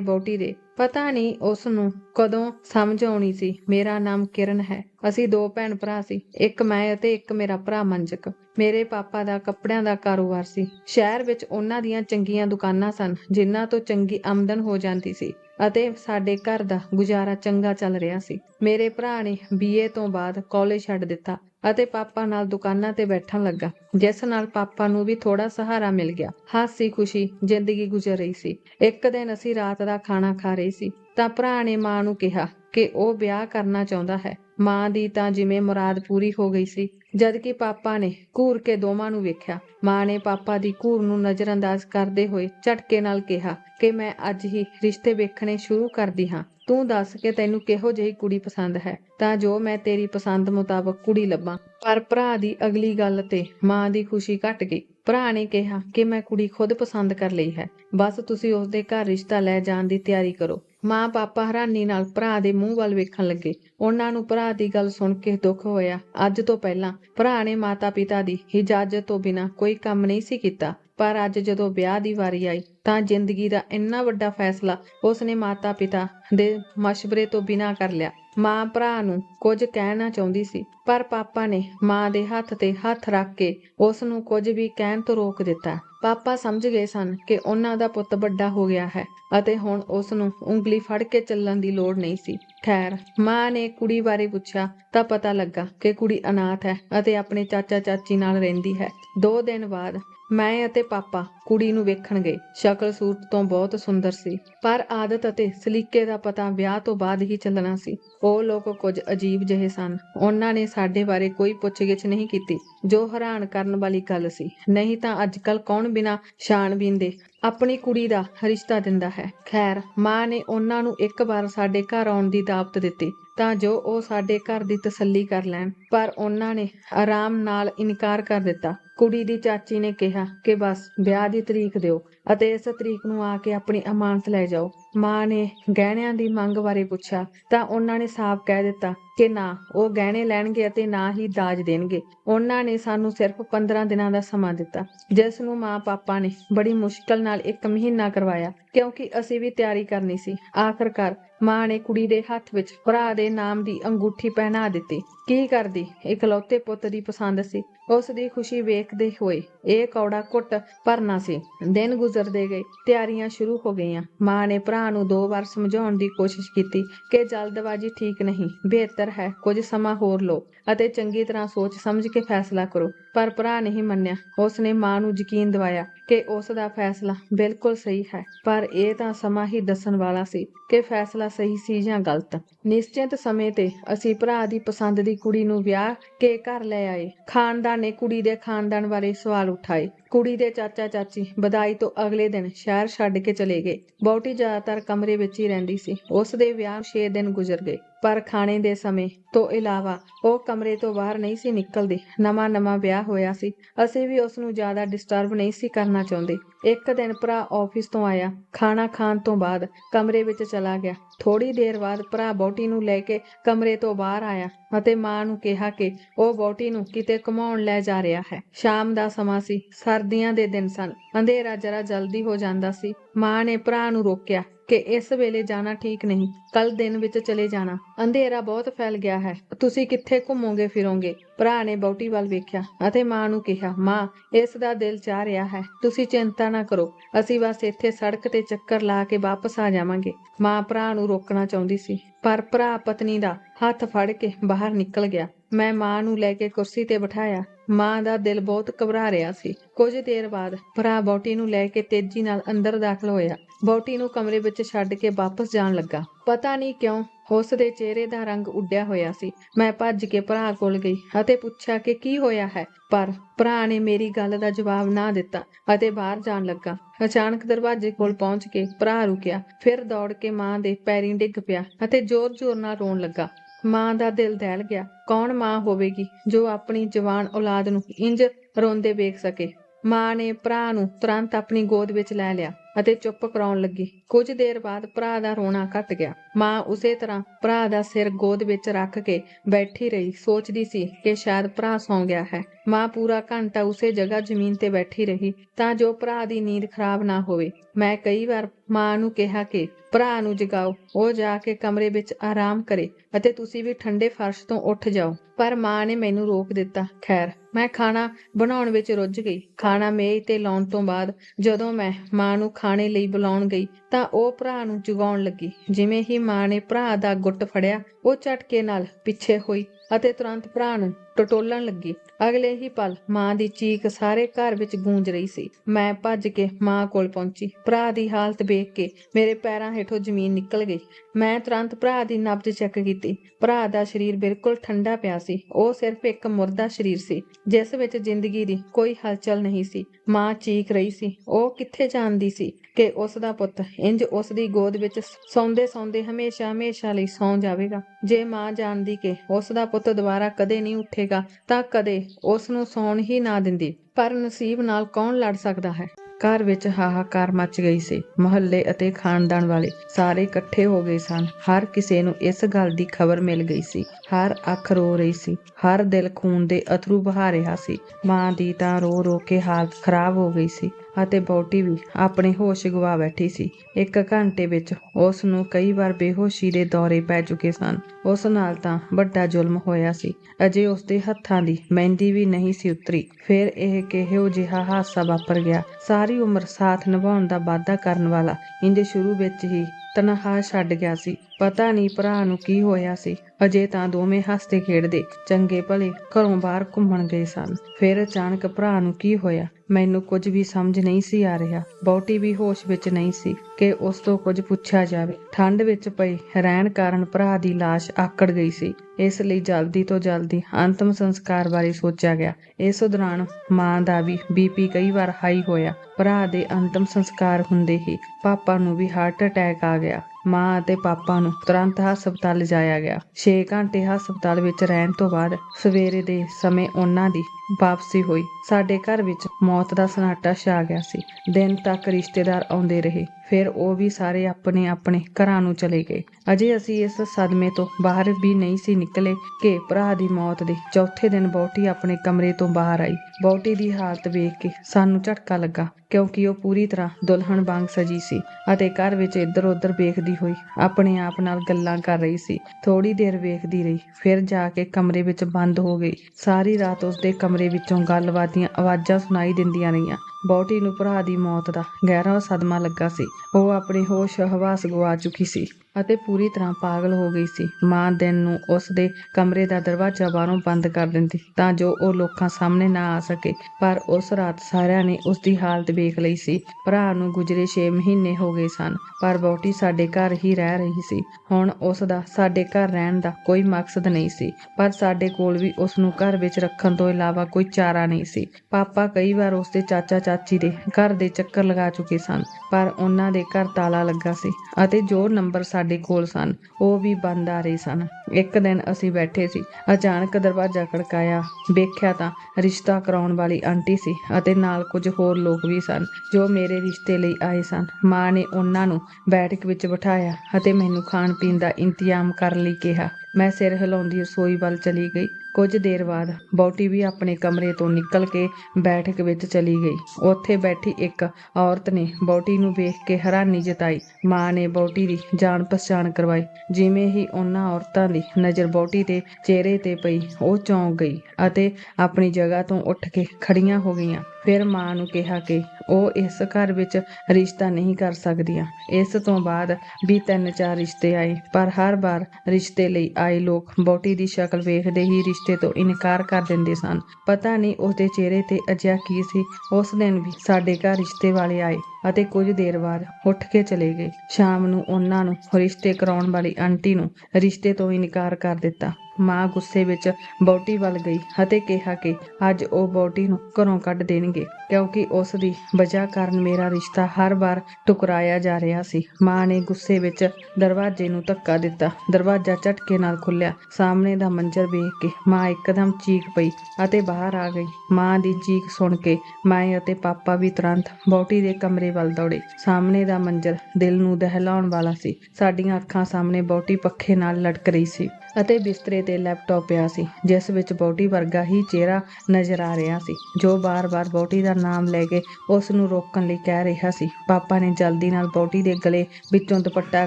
ਬੋਟੀ ਦੇ। ਪਤਾ ਨਹੀਂ ਉਸ ਨੂੰ ਕਦੋਂ ਸਮਝ ਆਉਣੀ ਸੀ। ਮੇਰਾ ਨਾਮ ਕਿਰਨ ਹੈ। ਅਸੀਂ ਦੋ ਭੈਣ ਭਰਾ ਸੀ। ਇੱਕ ਮੈਂ ਅਤੇ ਇੱਕ ਮੇਰਾ ਭਰਾ ਮੰਜਕ। ਮੇਰੇ ਪਾਪਾ ਦਾ ਕੱਪੜਿਆਂ ਦਾ ਕਾਰੋਬਾਰ ਸੀ। ਸ਼ਹਿਰ ਵਿੱਚ ਉਹਨਾਂ ਦੀਆਂ ਚੰਗੀਆਂ ਦੁਕਾਨਾਂ ਸਨ, ਜਿਨ੍ਹਾਂ ਤੋਂ ਚੰਗੀ ਆਮਦਨ ਹੋ ਜਾਂਦੀ ਸੀ ਅਤੇ ਸਾਡੇ ਘਰ ਦਾ ਗੁਜ਼ਾਰਾ ਚੰਗਾ ਚੱਲ ਰਿਹਾ ਸੀ। ਮੇਰੇ ਭਰਾ ਨੇ ਬੀਏ ਤੋਂ ਬਾਅਦ ਕਾਲਜ ਛੱਡ ਦਿੱਤਾ। ਅਤੇ ਪਾਪਾ ਨਾਲ ਦੁਕਾਨਾਂ ਤੇ ਬੈਠਣ ਲੱਗਾ। ਜਿਸ ਨਾਲ ਪਾਪਾ ਨੂੰ ਵੀ ਥੋੜਾ ਸਹਾਰਾ ਮਿਲ ਗਿਆ। ਹਾਸੀ ਖੁਸ਼ੀ ਜ਼ਿੰਦਗੀ ਗੁਜ਼ਰ ਰਹੀ ਸੀ। ਇੱਕ ਦਿਨ ਅਸੀਂ ਰਾਤ ਦਾ ਖਾਣਾ ਖਾ ਰਹੇ ਸੀ, ਤਾਂ ਭਰਾ ਨੇ ਮਾਂ ਨੂੰ ਕਿਹਾ ਕਿ ਉਹ ਵਿਆਹ ਕਰਨਾ ਚਾਹੁੰਦਾ ਹੈ। ਮਾਂ ਦੀ ਤਾਂ ਜਿਵੇਂ ਮੁਰਾਦ ਪੂਰੀ ਹੋ ਗਈ ਸੀ ਜਦ ਕਿ ਪਾਪਾ ਨੇ ਘੂਰ ਕੇ ਦੋਵਾਂ ਨੂੰ ਵੇਖਿਆ। ਮਾਂ ਨੇ ਪਾਪਾ ਦੀ ਘੂਰ ਨੂੰ ਨਜ਼ਰਅੰਦਾਜ਼ ਕਰਦੇ ਹੋਏ ਝਟਕੇ ਨਾਲ ਕਿਹਾ ਕਿ ਮੈਂ ਅੱਜ ਹੀ ਰਿਸ਼ਤੇ ਵੇਖਣੇ ਸ਼ੁਰੂ ਕਰਦੀ ਹਾਂ। ਤੂੰ ਦੱਸ ਕਿ ਤੈਨੂੰ ਕਿਹੋ ਜਿਹੀ ਕੁੜੀ ਪਸੰਦ ਹੈ? ਤਾਂ ਜੋ ਮੈਂ ਤੇਰੀ ਪਸੰਦ ਮੁਤਾਬਕ ਕੁੜੀ ਲੱਭਾਂ। ਪਰ ਭਰਾ ਦੀ ਅਗਲੀ ਗੱਲ ਤੇ ਮਾਂ ਦੀ ਖੁਸ਼ੀ ਘਟ ਗਈ। ਭਰਾ ਨੇ ਕਿਹਾ ਕਿ ਮੈਂ ਕੁੜੀ ਖੁਦ ਪਸੰਦ ਕਰ ਲਈ ਹੈ। ਬਸ ਤੁਸੀਂ ਉਸ ਦੇ ਘਰ ਰਿਸ਼ਤਾ ਲੈ ਜਾਣ ਦੀ ਤਿਆਰੀ ਕਰੋ। ਮਾਂ ਪਾਪਾ ਹੈਰਾਨੀ ਨਾਲ ਭਰਾ ਦੇ ਮੂੰਹ ਵੱਲ ਵੇਖਣ ਲੱਗੇ। ਉਹਨਾਂ ਨੂੰ ਭਰਾ ਦੀ ਗੱਲ ਸੁਣ ਕੇ ਦੁੱਖ ਹੋਇਆ। ਅੱਜ ਤੋਂ ਪਹਿਲਾਂ ਭਰਾ ਨੇ ਮਾਤਾ-ਪਿਤਾ ਦੀ ਇਜਾਜ਼ਤ ਤੋਂ ਬਿਨਾਂ ਕੋਈ ਕੰਮ ਨਹੀਂ ਸੀ ਕੀਤਾ। ਪਰ ਅੱਜ ਜਦੋਂ ਵਿਆਹ ਦੀ ਵਾਰੀ ਆਈ ਤਾਂ ਜ਼ਿੰਦਗੀ ਦਾ ਇੰਨਾ ਵੱਡਾ ਫੈਸਲਾ ਉਸਨੇ ਮਾਤਾ-ਪਿਤਾ ਦੇ ਮਸ਼ਵਰੇ ਤੋਂ ਬਿਨਾਂ ਕਰ ਲਿਆ। ਮਾਂ ਭਰਾ ਨੂੰ ਕੁਝ ਕਹਿਣਾ ਚਾਹੁੰਦੀ ਸੀ, ਪਰ ਪਾਪਾ ਨੇ ਮਾਂ ਦੇ ਹੱਥ ਤੇ ਹੱਥ ਰੱਖ ਕੇ ਉਸ ਨੂੰ ਕੁਝ ਵੀ ਕਹਿਣ ਤੋਂ ਰੋਕ ਦਿੱਤਾ। ਪਾਪਾ ਸਮਝ ਗਏ ਸਨ ਕਿ ਉਹਨਾਂ ਦਾ ਪੁੱਤ ਵੱਡਾ ਹੋ ਗਿਆ ਹੈ ਅਤੇ ਹੁਣ ਉਸ ਨੂੰ ਉਂਗਲੀ ਫੜ ਕੇ ਚੱਲਣ ਦੀ ਲੋੜ ਨਹੀਂ ਸੀ। ਖੈਰ, ਮਾਂ ਨੇ ਕੁੜੀ ਬਾਰੇ ਪੁੱਛਿਆ ਤਾਂ ਪਤਾ ਲੱਗਾ ਕਿ ਕੁੜੀ ਅਨਾਥ ਹੈ ਅਤੇ ਆਪਣੇ ਚਾਚਾ ਚਾਚੀ ਨਾਲ ਰਹਿੰਦੀ ਹੈ। ਦੋ ਦਿਨ ਬਾਅਦ ਮੈਂ ਅਤੇ ਪਾਪਾ ਕੁੜੀ ਨੂੰ ਵੇਖਣ ਗਏ। ਸ਼ਕਲ ਸੂਰਤ ਤੋਂ ਬਹੁਤ ਸੁੰਦਰ ਸੀ, ਪਰ ਆਦਤ ਅਤੇ ਸਲੀਕੇ ਦਾ ਪਤਾ ਵਿਆਹ ਤੋਂ ਬਾਅਦ ਹੀ ਚੱਲਣਾ ਸੀ। ਉਹ ਲੋਕ ਕੁਝ ਅਜੀਬ ਜਿਹੇ ਸਨ। ਉਹਨਾਂ ਨੇ ਸਾਡੇ ਬਾਰੇ ਕੋਈ ਪੁੱਛਗਿੱਛ ਨਹੀਂ ਕੀਤੀ, ਜੋ ਹੈਰਾਨ ਕਰਨ ਵਾਲੀ ਗੱਲ ਸੀ। ਨਹੀਂ ਤਾਂ ਅੱਜਕੱਲ ਕੌਣ ਬਿਨਾ ਛਾਣਬੀਨ ਦੇ ਆਪਣੀ ਕੁੜੀ ਦਾ ਰਿਸ਼ਤਾ ਦਿੰਦਾ ਹੈ। ਖੈਰ, ਮਾਂ ਨੇ ਉਹਨਾਂ ਨੂੰ ਇੱਕ ਵਾਰ ਸਾਡੇ ਘਰ ਆਉਣ ਦੀ ਦਾਵਤ ਦਿੱਤੀ। ਤਾਂ ਜੋ ਉਹ ਸਾਡੇ ਘਰ ਦੀ ਤਸੱਲੀ ਕਰ ਲੈਣ। ਪਰ ਉਹਨਾਂ ਨੇ ਆਰਾਮ ਨਾਲ ਇਨਕਾਰ ਕਰ ਦਿੱਤਾ। ਕੁੜੀ ਦੀ ਚਾਚੀ ਨੇ ਕਿਹਾ ਕਿ ਬਸ, ਵਿਆਹ ਦੀ ਤਰੀਕ ਦਿਓ ਅਤੇ ਇਸ ਤਰੀਕ ਨੂੰ ਆ ਕੇ ਆਪਣੀ ਅਮਾਨਤ ਲੈ ਜਾਓ। ਮਾਂ ਨੇ ਗਹਿਣਿਆਂ ਦੀ ਮੰਗ ਬਾਰੇ ਪੁੱਛਿਆ ਤਾਂ ਉਹਨਾਂ ਨੇ ਸਾਫ਼ ਕਹਿ ਦਿੱਤਾ ਕਿ ਨਾ, ਉਹ ਗਹਿਣੇ ਲੈਣਗੇ ਅਤੇ ਨਾ ਹੀ ਦਾਜ ਦੇਣਗੇ। ਉਹਨਾਂ ਨੇ ਸਾਨੂੰ ਸਿਰਫ 15 ਦਿਨਾਂ ਦਾ ਸਮਾਂ ਦਿੱਤਾ, ਜਿਸ ਨੂੰ ਮਾਂ ਪਾਪਾ ਨੇ ਬੜੀ ਮੁਸ਼ਕਲ ਨਾਲ ਇੱਕ ਮਹੀਨਾ ਕਰਵਾਇਆ, ਕਿਉਂਕਿ ਅਸੀਂ ਵੀ ਤਿਆਰੀ ਕਰਨੀ ਸੀ। ਆਖਰਕਾਰ ਮਾਂ ਨੇ ਕੁੜੀ ਦੇ ਹੱਥ ਵਿੱਚ ਭਰਾ ਦੇ ਨਾਮ ਦੀ ਅੰਗੂਠੀ ਪਹਿਨਾ ਦਿੱਤੀ। ਕੀ ਕਰਦੀ? ਇਕਲੌਤੇ ਪੁੱਤ ਦੀ ਪਸੰਦ ਸੀ। ਉਸ ਦੀ ਖੁਸ਼ੀ ਵੇਖਦੇ ਹੋਏ ਇਹ ਕੌੜਾ ਘੁੱਟ ਭਰਨਾ ਸੀ। ਦਿਨ ਗੁਜ਼ਰਦੇ ਗਏ, ਤਿਆਰੀਆਂ ਸ਼ੁਰੂ ਹੋ ਗਈਆਂ। ਮਾਂ ਨੇ ਭਰਾ ਨੂੰ ਦੋ ਵਾਰ ਸਮਝਾਉਣ ਦੀ ਕੋਸ਼ਿਸ਼ ਕੀਤੀ ਕਿ ਜਲਦਬਾਜ਼ੀ ਠੀਕ ਨਹੀਂ, ਬਿਹਤਰ ਹੈ, ਕੁਝ ਸਮਾਂ ਹੋਰ ਲਓ ਅਤੇ ਚੰਗੀ ਤਰ੍ਹਾਂ ਸੋਚ ਸਮਝ ਕੇ ਫੈਸਲਾ ਕਰੋ। ਪਰ ਭਰਾ ਨਹੀਂ ਮੰਨਿਆ। ਉਸ ਨੇ ਮਾਂ ਨੂੰ ਯਕੀਨ ਦਿਵਾਇਆ ਕਿ ਉਸ ਦਾ ਫੈਸਲਾ ਬਿਲਕੁਲ ਸਹੀ ਹੈ। ਪਰ ਇਹ ਤਾਂ ਸਮਾਂ ਹੀ ਦੱਸਣ ਵਾਲਾ ਸੀ ਕਿ ਫੈਸਲਾ ਸਹੀ ਸੀ ਜਾਂ ਗਲਤ। ਨਿਸ਼ਚਿਤ ਸਮੇਂ ਤੇ ਅਸੀਂ ਭਰਾ ਦੀ ਪਸੰਦ ਦੀ ਕੁੜੀ ਨੂੰ ਵਿਆਹ ਕੇ ਘਰ ਲੈ ਆਏ। ਖਾਨਦਾਨ ਨੇ ਕੁੜੀ ਦੇ ਖਾਨਦਾਨ ਬਾਰੇ ਸਵਾਲ ਉਠਾਏ। ਕੁੜੀ ਦੇ ਚਾਚਾ ਚਾਚੀ ਵਧਾਈ ਤੋਂ ਅਗਲੇ ਦਿਨ ਸ਼ਹਿਰ ਛੱਡ ਕੇ ਚਲੇ ਗਏ। ਬਹੁਤੀ ਜ਼ਿਆਦਾਤਰ ਕਮਰੇ ਵਿੱਚ ਹੀ ਰਹਿੰਦੀ ਸੀ। ਉਸ ਦੇ ਵਿਆਹ 6 ਦਿਨ ਗੁਜ਼ਰ ਗਏ। ਪਰ ਖਾਣੇ ਦੇ ਸਮੇਂ ਤੋਂ ਇਲਾਵਾ ਉਹ ਕਮਰੇ ਤੋਂ ਬਾਹਰ ਨਹੀਂ ਸੀ ਨਿਕਲਦੀ। ਨਵਾਂ ਨਵਾਂ ਵਿਆਹ ਹੋਇਆ ਸੀ। ਅਸੀਂ ਵੀ ਉਸ ਨੂੰ ਜ਼ਿਆਦਾ ਡਿਸਟਰਬ ਨਹੀਂ ਸੀ ਕਰਨਾ ਚਾਹੁੰਦੇ। ਇੱਕ ਦਿਨ ਭਰਾ ਆਫਿਸ ਤੋਂ ਆਇਆ। ਖਾਣਾ ਖਾਣ ਤੋਂ ਬਾਅਦ ਕਮਰੇ ਵਿੱਚ ਚਲਾ ਗਿਆ। ਥੋੜੀ ਦੇਰ ਬਾਅਦ ਭਰਾ ਬੋਟੀ ਨੂੰ ਲੈ ਕੇ ਕਮਰੇ ਤੋਂ ਬਾਹਰ ਆਇਆ ਅਤੇ ਮਾਂ ਨੂੰ ਕਿਹਾ ਕਿ ਉਹ ਬੋਟੀ ਨੂੰ ਕਿਤੇ ਘੁਮਾਉਣ ਲੈ ਜਾ ਰਿਹਾ ਹੈ। ਸ਼ਾਮ ਦਾ ਸਮਾਂ ਸੀ। ਸਰਦੀਆਂ ਦੇ ਦਿਨ ਸਨ। ਅੰਧੇਰਾ ਜਰਾ ਜਲਦੀ ਹੋ ਜਾਂਦਾ ਸੀ। ਮਾਂ ਨੇ ਭਰਾ ਨੂੰ ਰੋਕਿਆ ਕਿ ਇਸ ਵੇਲੇ ਜਾਣਾ ਠੀਕ ਨਹੀਂ। ਕੱਲ ਦਿਨ ਵਿੱਚ ਚਲੇ ਜਾਣਾ। ਅੰਧੇਰਾ ਬਹੁਤ ਫੈਲ ਗਿਆ ਹੈ। ਤੁਸੀਂ ਕਿੱਥੇ ਘੁੰਮੋਗੇ, ਫਿਰੋਗੇ? ਭਰਾ ਨੇ ਬੌਟੀ ਵੱਲ ਵੇਖਿਆ ਅਤੇ ਮਾਂ ਨੂੰ ਕਿਹਾ, ਮਾਂ, ਇਸ ਦਾ ਦਿਲ ਚਾਹ ਰਿਹਾ ਹੈ। ਤੁਸੀਂ ਚਿੰਤਾ ਨਾ ਕਰੋ। ਅਸੀਂ ਬਸ ਇੱਥੇ ਸੜਕ ਤੇ ਚੱਕਰ ਲਾ ਕੇ ਵਾਪਸ ਆ ਜਾਵਾਂਗੇ। ਮਾਂ ਭਰਾ ਨੂੰ ਰੋਕਣਾ ਚਾਹੁੰਦੀ ਸੀ, ਪਰ ਭਰਾ ਪਤਨੀ ਦਾ ਹੱਥ ਫੜ ਕੇ ਬਾਹਰ ਨਿਕਲ ਗਿਆ। ਮੈਂ ਮਾਂ ਨੂੰ ਲੈ ਕੇ ਕੁਰਸੀ ਤੇ ਬਿਠਾਇਆ। ਮਾਂ ਦਾ ਦਿਲ ਬਹੁਤ ਘਬਰਾ ਰਿਹਾ ਸੀ। ਕੁਝ ਦੇਰ ਬਾਅਦ ਭਰਾ ਬੌਟੀ ਨੂੰ ਲੈ ਕੇ ਤੇਜ਼ੀ ਨਾਲ ਅੰਦਰ ਦਾਖਲ ਹੋਇਆ। ਬੌਟੀ ਨੂੰ ਕਮਰੇ ਵਿੱਚ ਛੱਡ ਕੇ ਵਾਪਸ ਜਾਣ ਲੱਗਾ। ਪਤਾ ਨਹੀਂ ਕਿਉਂ ਉਸ ਦੇ ਚਿਹਰੇ ਦਾ ਰੰਗ ਉੱਡਿਆ ਹੋਇਆ ਸੀ। ਮੈਂ ਭੱਜ ਕੇ ਭਰਾ ਕੋਲ ਗਈ ਅਤੇ ਪੁੱਛਿਆ ਕਿ ਕੀ ਹੋਇਆ ਹੈ, ਪਰ ਭਰਾ ਨੇ ਮੇਰੀ ਗੱਲ ਦਾ ਜਵਾਬ ਨਾ ਦਿੱਤਾ ਅਤੇ ਬਾਹਰ ਜਾਣ ਲੱਗਾ। ਅਚਾਨਕ ਦਰਵਾਜ਼ੇ ਕੋਲ ਪਹੁੰਚ ਕੇ ਭਰਾ ਰੁਕਿਆ। ਫਿਰ ਦੌੜ ਕੇ ਮਾਂ ਦੇ ਪੈਰੀਂ ਡਿੱਗ ਪਿਆ ਅਤੇ ਜ਼ੋਰ-ਜ਼ੋਰ ਨਾਲ ਰੋਣ ਲੱਗਾ। ਮਾਂ ਦਾ ਦਿਲ ਦਹਿਲ ਗਿਆ। ਕੌਣ ਮਾਂ ਹੋਵੇਗੀ ਜੋ ਆਪਣੀ ਜਵਾਨ ਔਲਾਦ ਨੂੰ ਇੰਜ ਰੋਂਦੇ ਵੇਖ ਸਕੇ? ਮਾਂ ਨੇ ਭਰਾ ਨੂੰ ਤੁਰੰਤ ਆਪਣੀ ਗੋਦ ਵਿੱਚ ਲੈ ਲਿਆ। ਅਤੇ ਚੁੱਪ ਕਰਾਉਣ ਲੱਗੀ। ਕੁਝ ਦੇਰ ਬਾਅਦ ਭਰਾ ਦਾ ਰੋਣਾ ਘਟ ਗਿਆ। ਮਾਂ ਉਸੇ ਤਰ੍ਹਾਂ ਭਰਾ ਦਾ ਸਿਰ ਗੋਦ ਵਿੱਚ ਰੱਖ ਕੇ ਬੈਠੀ ਰਹੀ। ਸੋਚਦੀ ਸੀ ਕਿ ਸ਼ਾਇਦ ਭਰਾ ਸੌਂ ਗਿਆ ਹੈ। ਮਾਂ ਪੂਰਾ ਘੰਟਾ ਉਸੇ ਜਗ੍ਹਾ ਜ਼ਮੀਨ ਤੇ ਬੈਠੀ ਰਹੀ ਤਾਂ ਜੋ ਭਰਾ ਦੀ ਨੀਂਦ ਖਰਾਬ ਨਾ ਹੋਵੇ। ਮੈਂ ਕਈ ਵਾਰ ਮਾਂ ਨੂੰ ਕਿਹਾ ਕਿ, ਭਰਾ ਨੂੰ ਜਗਾਓ, ਉਹ ਜਾ ਕੇ ਕਮਰੇ ਵਿੱਚ ਆਰਾਮ ਕਰੇ ਅਤੇ ਤੁਸੀਂ ਵੀ ਠੰਡੇ ਫਰਸ਼ ਤੋਂ ਉੱਠ ਜਾਓ। ਪਰ ਮਾਂ ਨੇ ਮੈਨੂੰ ਰੋਕ ਦਿੱਤਾ। ਖੈਰ, ਮੈਂ ਖਾਣਾ ਬਣਾਉਣ ਵਿੱਚ ਰੁੱਝ ਗਈ। ਖਾਣਾ ਮੇਜ਼ ਤੇ ਲਾਉਣ ਤੋਂ ਬਾਅਦ ਜਦੋਂ ਮੈਂ ਮਾਂ ਨੂੰ ਖਾਣੇ ਲਈ ਬੁਲਾਉਣ ਗਈ ਤਾਂ ਉਹ ਭਰਾ ਨੂੰ ਜਗਾਉਣ ਲੱਗੀ। ਜਿਵੇਂ ਹੀ ਮਾਂ ਨੇ ਭਰਾ ਦਾ ਗੁੱਟ ਫੜਿਆ, ਉਹ ਝਟਕੇ ਨਾਲ ਪਿੱਛੇ ਹੋਈ। ਅਤੇ ਤੁਰੰਤ ਭਰਾ ਨੂੰ ਟਟੋਲਣ ਲੱਗੀ। ਅਗਲੇ ਹੀ ਪਲ ਮਾਂ ਦੀ ਚੀਕ ਸਾਰੇ ਘਰ ਵਿੱਚ ਗੂੰਜ ਰਹੀ ਸੀ। ਮੈਂ ਭੱਜ ਕੇ ਮਾਂ ਕੋਲ ਪਹੁੰਚੀ। ਭਰਾ ਦੀ ਹਾਲਤ ਵੇਖ ਕੇ ਮੇਰੇ ਪੈਰਾਂ ਹੇਠੋਂ ਜ਼ਮੀਨ ਨਿਕਲ ਗਈ। ਮੈਂ ਤੁਰੰਤ ਭਰਾ ਦੀ ਨਬਜ਼ ਚੈੱਕ ਕੀਤੀ। ਭਰਾ ਦਾ ਸਰੀਰ ਬਿਲਕੁਲ ਠੰਡਾ ਪਿਆ ਸੀ। ਉਹ ਸਿਰਫ ਇੱਕ ਮੁਰਦਾ ਸਰੀਰ ਸੀ, ਜਿਸ ਵਿੱਚ ਜ਼ਿੰਦਗੀ ਦੀ ਕੋਈ ਹਲਚਲ ਨਹੀਂ ਸੀ। ਮਾਂ ਚੀਕ ਰਹੀ ਸੀ, ਉਹ ਕਿੱਥੇ ਜਾਣਦੀ ਸੀ ਕਿ ਉਸ ਦਾ ਪੁੱਤ ਇੰਜ ਉਸ ਦੀ ਗੋਦ ਵਿੱਚ ਸੌਂਦੇ ਸੌਂਦੇ ਹਮੇਸ਼ਾ ਹਮੇਸ਼ਾ ਲਈ ਸੌਂ ਜਾਵੇਗਾ। ਜੇ ਮਾਂ ਜਾਣਦੀ ਕਿ ਉਸ ਦਾ ਪੁੱਤ ਦੁਬਾਰਾ ਕਦੇ ਨਹੀਂ ਉੱਠੇਗਾ ਤਾਂ ਕਦੇ ਉਸ ਨੂੰ ਸੌਣ ਹੀ ਨਾ ਦਿੰਦੀ, ਪਰ ਨਸੀਬ ਨਾਲ ਕੌਣ ਲੜ ਸਕਦਾ ਹੈ? ਘਰ ਵਿੱਚ ਹਾਹਾਕਾਰ ਮਚ ਗਈ ਸੀ। ਮੁਹੱਲੇ ਅਤੇ ਖਾਨਦਾਨ ਵਾਲੇ ਸਾਰੇ ਇਕੱਠੇ ਹੋ ਗਏ ਸਨ। ਹਰ ਕਿਸੇ ਨੂੰ ਇਸ ਗੱਲ ਦੀ ਖਬਰ ਮਿਲ ਗਈ ਸੀ। ਹਰ ਅੱਖ ਰੋ ਰਹੀ ਸੀ। ਹਰ ਦਿਲ ਖੂਨ ਦੇ ਅਥਰੂ ਬਹਾ ਰਿਹਾ ਸੀ। ਮਾਂ ਦੀ ਤਾਂ ਰੋ ਰੋ ਕੇ ਹਾਲਤ ਖਰਾਬ ਹੋ ਗਈ ਸੀ। ਅਤੇ ਬੌਟੀ ਵੀ ਆਪਣੇ ਹੋਸ਼ ਗਵਾ ਬੈਠੀ ਸੀ। ਇੱਕ ਘੰਟੇ ਵਿੱਚ ਉਸ ਨੂੰ ਕਈ ਵਾਰ ਬੇਹੋਸ਼ੀ ਦੇ ਦੌਰੇ ਪੈ ਚੁੱਕੇ ਸਨ। ਉਸ ਨਾਲ ਤਾਂ ਵੱਡਾ ਜ਼ੁਲਮ ਹੋਇਆ ਸੀ। ਅਜੇ ਉਸਦੇ ਹੱਥਾਂ ਦੀ ਮਹਿੰਦੀ ਵੀ ਨਹੀਂ ਸੀ ਉਤਰੀ। ਫਿਰ ਇਹ ਕਿਹੋ ਜਿਹਾ ਹਾਦਸਾ ਵਾਪਰ ਗਿਆ? ਸਾਰੀ ਉਮਰ ਸਾਥ ਨਿਭਾਉਣ ਦਾ ਵਾਅਦਾ ਕਰਨ ਵਾਲਾ ਇੰਦੇ ਸ਼ੁਰੂ ਵਿੱਚ ਹੀ ਤਨਹਾ ਛੱਡ ਗਿਆ ਸੀ। ਪਤਾ ਨਹੀਂ ਭਰਾ ਨੂੰ ਕੀ ਹੋਇਆ ਸੀ। ਅਜੇ ਤਾਂ ਦੋਵੇਂ ਹੱਸਦੇ ਖੇਡਦੇ ਚੰਗੇ ਭਲੇ ਘਰੋਂ ਬਾਹਰ ਘੁੰਮਣ ਗਏ ਸਨ। ਫਿਰ ਅਚਾਨਕ ਭਰਾ ਨੂੰ ਕੀ ਹੋਇਆ? ਮੈਨੂੰ ਕੁਝ ਵੀ ਸਮਝ ਨਹੀਂ ਸੀ ਆ ਰਿਹਾ। ਬੌਟੀ ਵੀ ਹੋਸ਼ ਵਿੱਚ ਨਹੀਂ ਸੀ ਕਿ ਉਸ ਤੋਂ ਕੁਝ ਪੁੱਛਿਆ ਜਾਵੇ। ਠੰਡ ਵਿੱਚ ਪਈ ਰਹਿਣ ਕਾਰਨ ਭਰਾ ਦੀ ਲਾਸ਼ ਆਕੜ ਗਈ ਸੀ। ਇਸ ਲਈ ਜਲਦੀ ਤੋਂ ਜਲਦੀ ਅੰਤਮ ਸੰਸਕਾਰ ਬਾਰੇ ਸੋਚਿਆ ਗਿਆ। ਇਸ ਦੌਰਾਨ ਮਾਂ ਦਾ ਵੀ ਬੀਪੀ ਕਈ ਵਾਰ ਹਾਈ ਹੋਇਆ। ਭਰਾ ਦੇ ਅੰਤਮ ਸੰਸਕਾਰ ਹੁੰਦੇ ਹੀ ਪਾਪਾ ਨੂੰ ਵੀ ਹਾਰਟ ਅਟੈਕ ਆ ਗਿਆ। ਮਾਂ ਅਤੇ ਪਾਪਾ ਨੂੰ ਤੁਰੰਤ ਹਸਪਤਾਲ ਲਿਜਾਇਆ ਗਿਆ। 6 ਘੰਟੇ ਹਸਪਤਾਲ ਵਿੱਚ ਰਹਿਣ ਤੋਂ ਬਾਅਦ ਸਵੇਰੇ ਦੇ ਸਮੇਂ ਉਹਨਾਂ ਦੀ ਵਾਪਸੀ ਹੋਈ। ਸਾਡੇ ਘਰ ਵਿੱਚ ਮੌਤ ਦਾ ਸਨਾਟਾ ਛਾ ਗਿਆ ਸੀ। ਦਿਨ ਤੱਕ ਰਿਸ਼ਤੇਦਾਰ ਆਉਂਦੇ ਰਹੇ। ਫਿਰ ਉਹ ਵੀ ਸਾਰੇ ਆਪਣੇ ਆਪਣੇ ਘਰਾਂ ਨੂੰ ਚਲੇ ਗਏ। ਅਜੇ ਅਸੀਂ ਇਸ ਸਦਮੇ ਤੋਂ ਬਾਹਰ ਵੀ ਨਹੀਂ ਸੀ ਨਿਕਲੇ ਕਿ ਭਰਾ ਦੀ ਮੌਤ ਦੇ ਚੌਥੇ ਦਿਨ ਬੌਟੀ ਆਪਣੇ ਕਮਰੇ ਤੋਂ ਬਾਹਰ ਆਈ। ਬੌਟੀ ਦੀ ਹਾਲਤ ਵੇਖ ਕੇ ਸਾਨੂੰ ਝਟਕਾ ਲੱਗਾ ਕਿਉਂਕਿ ਉਹ ਪੂਰੀ ਤਰ੍ਹਾਂ ਦੁਲਹਨ ਵਾਂਗ ਸਜੀ ਸੀ ਅਤੇ ਘਰ ਵਿੱਚ ਇੱਧਰ-ਉੱਧਰ ਵੇਖਦੀ ਹੋਈ ਆਪਣੇ ਆਪ ਨਾਲ ਗੱਲਾਂ ਕਰ ਰਹੀ ਸੀ। ਥੋੜੀ ਦੇਰ ਵੇਖਦੀ ਰਹੀ। ਫਿਰ ਜਾ ਕੇ ਕਮਰੇ ਵਿੱਚ ਬੰਦ ਹੋ ਗਈ। ਸਾਰੀ ਰਾਤ ਉਸਦੇ ਕਮਰੇ ਕਮਰੇ ਵਿੱਚੋਂ ਗੱਲਬਾਤ ਦੀਆਂ ਆਵਾਜ਼ਾਂ ਸੁਣਾਈ ਦਿੰਦੀਆਂ ਰਹੀਆਂ। ਬੌਟੀ ਨੂੰ ਭਰਾ ਦੀ ਮੌਤ ਦਾ ਗਹਿਰਾ ਸਦਮਾ ਲੱਗਾ ਸੀ। ਉਹ ਆਪਣੇ ਹੋਸ਼ ਹਵਾਸ ਗਵਾ ਚੁੱਕੀ ਸੀ ਅਤੇ ਪੂਰੀ ਤਰ੍ਹਾਂ ਪਾਗਲ ਹੋ ਗਈ ਸੀ। ਮਾਂ ਦਿਨ ਨੂੰ ਉਸ ਦੇ ਕਮਰੇ ਦਾ ਦਰਵਾਜ਼ਾ ਬਾਹਰੋਂ ਬੰਦ ਕਰ ਦਿੰਦੀ ਤਾਂ ਜੋ ਉਹ ਲੋਕਾਂ ਸਾਹਮਣੇ ਨਾ ਆ ਸਕੇ। ਪਰ ਉਸ ਰਾਤ ਸਾਰਿਆਂ ਨੇ ਉਸ ਦੀ ਹਾਲਤ ਵੇਖ ਲਈ ਸੀ। ਭਰਾ ਨੂੰ ਗੁਜਰੇ 6 ਮਹੀਨੇ ਹੋ ਗਏ ਸਨ, ਪਰ ਬੌਟੀ ਸਾਡੇ ਘਰ ਹੀ ਰਹਿ ਰਹੀ ਸੀ। ਹੁਣ ਉਸ ਦਾ ਸਾਡੇ ਘਰ ਰਹਿਣ ਦਾ ਕੋਈ ਮਕਸਦ ਨਹੀਂ ਸੀ, ਪਰ ਸਾਡੇ ਕੋਲ ਵੀ ਉਸ ਨੂੰ ਘਰ ਵਿੱਚ ਰੱਖਣ ਤੋਂ ਇਲਾਵਾ ਕੋਈ ਚਾਰਾ ਨਹੀਂ ਸੀ। ਪਾਪਾ ਕਈ ਵਾਰ ਉਸ ਦੇ ਚਾਚਾ ਚਾਚੀ ਦੇ ਘਰ ਦੇ ਚੱਕਰ ਲਗਾ ਚੁੱਕੇ ਸਨ, ਪਰ ਉਹਨਾਂ ਦੇ ਘਰ ਤਾਲਾ ਲੱਗਾ ਸੀ ਅਤੇ ਜੋ ਨੰਬਰ ਸਾਡੇ ਕੋਲ ਸਨ, ਉਹ ਵੀ ਬੰਦ ਆ ਰਹੇ ਸਨ। ਇੱਕ ਦਿਨ ਅਸੀਂ ਬੈਠੇ ਸੀ, ਅਚਾਨਕ ਦਰਵਾਜ਼ਾ ਖੜਕਾਇਆ। ਵੇਖਿਆ ਤਾਂ ਰਿਸ਼ਤਾ ਕਰਾਉਣ ਵਾਲੀ ਆਂਟੀ ਸੀ ਅਤੇ ਨਾਲ ਕੁਝ ਹੋਰ ਲੋਕ ਵੀ ਸਨ ਜੋ ਮੇਰੇ ਰਿਸ਼ਤੇ ਲਈ ਆਏ ਸਨ। ਮਾਂ ਨੇ ਉਹਨਾਂ ਨੂੰ ਬੈਠਕ ਵਿੱਚ ਬਿਠਾਇਆ ਅਤੇ ਮੈਨੂੰ ਖਾਣ ਪੀਣ ਦਾ ਇੰਤਜ਼ਾਮ ਕਰਨ ਲਈ ਕਿਹਾ। ਮੈਂ ਸਿਰ ਹਿਲਾਉਂਦੀ ਰਸੋਈ ਵੱਲ ਚਲੀ ਗਈ। ਕੁਝ ਦੇਰ ਬਾਅਦ ਬੌਟੀ ਵੀ ਆਪਣੇ ਕਮਰੇ ਤੋਂ ਨਿਕਲ ਕੇ ਬੈਠਕ ਵਿੱਚ ਚਲੀ ਗਈ। ਉੱਥੇ ਬੈਠੀ ਇੱਕ ਔਰਤ ਨੇ ਬੌਟੀ ਨੂੰ ਵੇਖ ਕੇ ਹੈਰਾਨੀ ਜਤਾਈ। ਮਾਂ ਨੇ ਬੌਟੀ ਦੀ ਜਾਣ ਪਛਾਣ ਕਰਵਾਈ। ਜਿਵੇਂ ਹੀ ਉਹਨਾਂ ਔਰਤਾਂ ਦੀ ਨਜ਼ਰ ਬੌਟੀ ਦੇ ਚਿਹਰੇ ਤੇ ਪਈ, ਉਹ ਚੌਂਕ ਗਈ ਅਤੇ ਆਪਣੀ ਜਗ੍ਹਾ ਤੋਂ ਉੱਠ ਕੇ ਖੜੀਆਂ ਹੋ ਗਈਆਂ। ਫਿਰ ਮਾਂ ਨੂੰ ਕਿਹਾ ਕਿ ਉਹ ਇਸ ਘਰ ਵਿੱਚ ਰਿਸ਼ਤਾ ਨਹੀਂ ਕਰ ਸਕਦੀਆਂ। ਇਸ ਤੋਂ ਬਾਅਦ ਵੀ ਤਿੰਨ ਚਾਰ ਰਿਸ਼ਤੇ ਆਏ, ਪਰ ਹਰ ਵਾਰ ਰਿਸ਼ਤੇ ਲਈ ਆਏ ਲੋਕ ਬੋਟੀ ਦੀ ਸ਼ਕਲ ਵੇਖਦੇ ਹੀ ਰਿਸ਼ਤੇ ਤੋਂ ਇਨਕਾਰ ਕਰ ਦਿੰਦੇ ਸਨ। ਪਤਾ ਨਹੀਂ ਉਸਦੇ ਚਿਹਰੇ ਤੇ ਅਜਿਹਾ ਕੀ ਸੀ। ਉਸ ਦਿਨ ਵੀ ਸਾਡੇ ਘਰ ਰਿਸ਼ਤੇ ਵਾਲੇ ਆਏ। ਅਤੇ ਕੁਝ ਦੇਰ ਬਾਅਦ ਉੱਠ ਕੇ ਚਲੇ ਗਏ। ਸ਼ਾਮ ਨੂੰ ਉਹਨਾਂ ਨੂੰ ਰਿਸ਼ਤੇ ਕਰਾਉਣ ਵਾਲੀ ਆਂਟੀ ਨੂੰ ਰਿਸ਼ਤੇ ਤੋਂ ਇਨਕਾਰ ਕਰ ਦਿੱਤਾ। ਮਾਂ ਗੁੱਸੇ ਵਿੱਚ ਬੌਟੀ ਵੱਲ ਗਈ ਅਤੇ ਕਿਹਾ ਕਿ ਅੱਜ ਉਹ ਬੌਟੀ ਨੂੰ ਘਰੋਂ ਕੱਢ ਦੇਣਗੇ, ਕਿਉਂਕਿ ਉਸ ਦੀ ਵਜ੍ਹਾ ਕਾਰਨ ਮੇਰਾ ਰਿਸ਼ਤਾ ਹਰ ਵਾਰ ਟੁਕਰਾਇਆ ਜਾ ਰਿਹਾ ਸੀ। ਮਾਂ ਨੇ ਗੁੱਸੇ ਵਿੱਚ ਦਰਵਾਜ਼ੇ ਨੂੰ ਧੱਕਾ ਦਿੱਤਾ। ਦਰਵਾਜ਼ਾ ਝਟਕੇ ਨਾਲ ਖੁੱਲਿਆ ਸਾਹਮਣੇ ਦਾ ਮੰਜ਼ਰ ਵੇਖ ਕੇ ਮਾਂ ਇੱਕਦਮ ਚੀਕ ਪਈ ਅਤੇ ਬਾਹਰ ਆ ਗਈ। ਮਾਂ ਦੀ ਚੀਕ ਸੁਣ ਕੇ ਮੈਂ ਅਤੇ ਪਾਪਾ ਵੀ ਤੁਰੰਤ ਬੌਟੀ ਦੇ ਕਮਰੇ ਵੱਲ ਦੌੜੇ। ਸਾਹਮਣੇ ਦਾ ਮੰਜ਼ਰ ਦਿਲ ਨੂੰ ਦਹਿਲਾਉਣ ਵਾਲਾ ਸੀ। ਸਾਡੀਆਂ ਅੱਖਾਂ ਸਾਹਮਣੇ ਬੌਟੀ ਪੱਖੇ ਨਾਲ ਲਟਕ ਰਹੀ ਸੀ। ਅਤੇ ਬਿਸਤਰੇ ਤੇ ਲੈਪਟਾਪ ਪਿਆ ਸੀ, ਜਿਸ ਵਿੱਚ ਬੌਟੀ ਵਰਗਾ ਹੀ ਚਿਹਰਾ ਨਜ਼ਰ ਆ ਰਿਹਾ ਸੀ, ਜੋ ਬਾਰ-ਬਾਰ ਬੌਟੀ ਦਾ ਨਾਮ ਲੈ ਕੇ ਉਸ ਨੂੰ ਰੋਕਣ ਲਈ ਕਹਿ ਰਿਹਾ ਸੀ। ਪਾਪਾ ਨੇ ਜਲਦੀ ਨਾਲ ਬੌਟੀ ਦੇ ਗਲੇ ਵਿੱਚੋਂ ਦੁਪੱਟਾ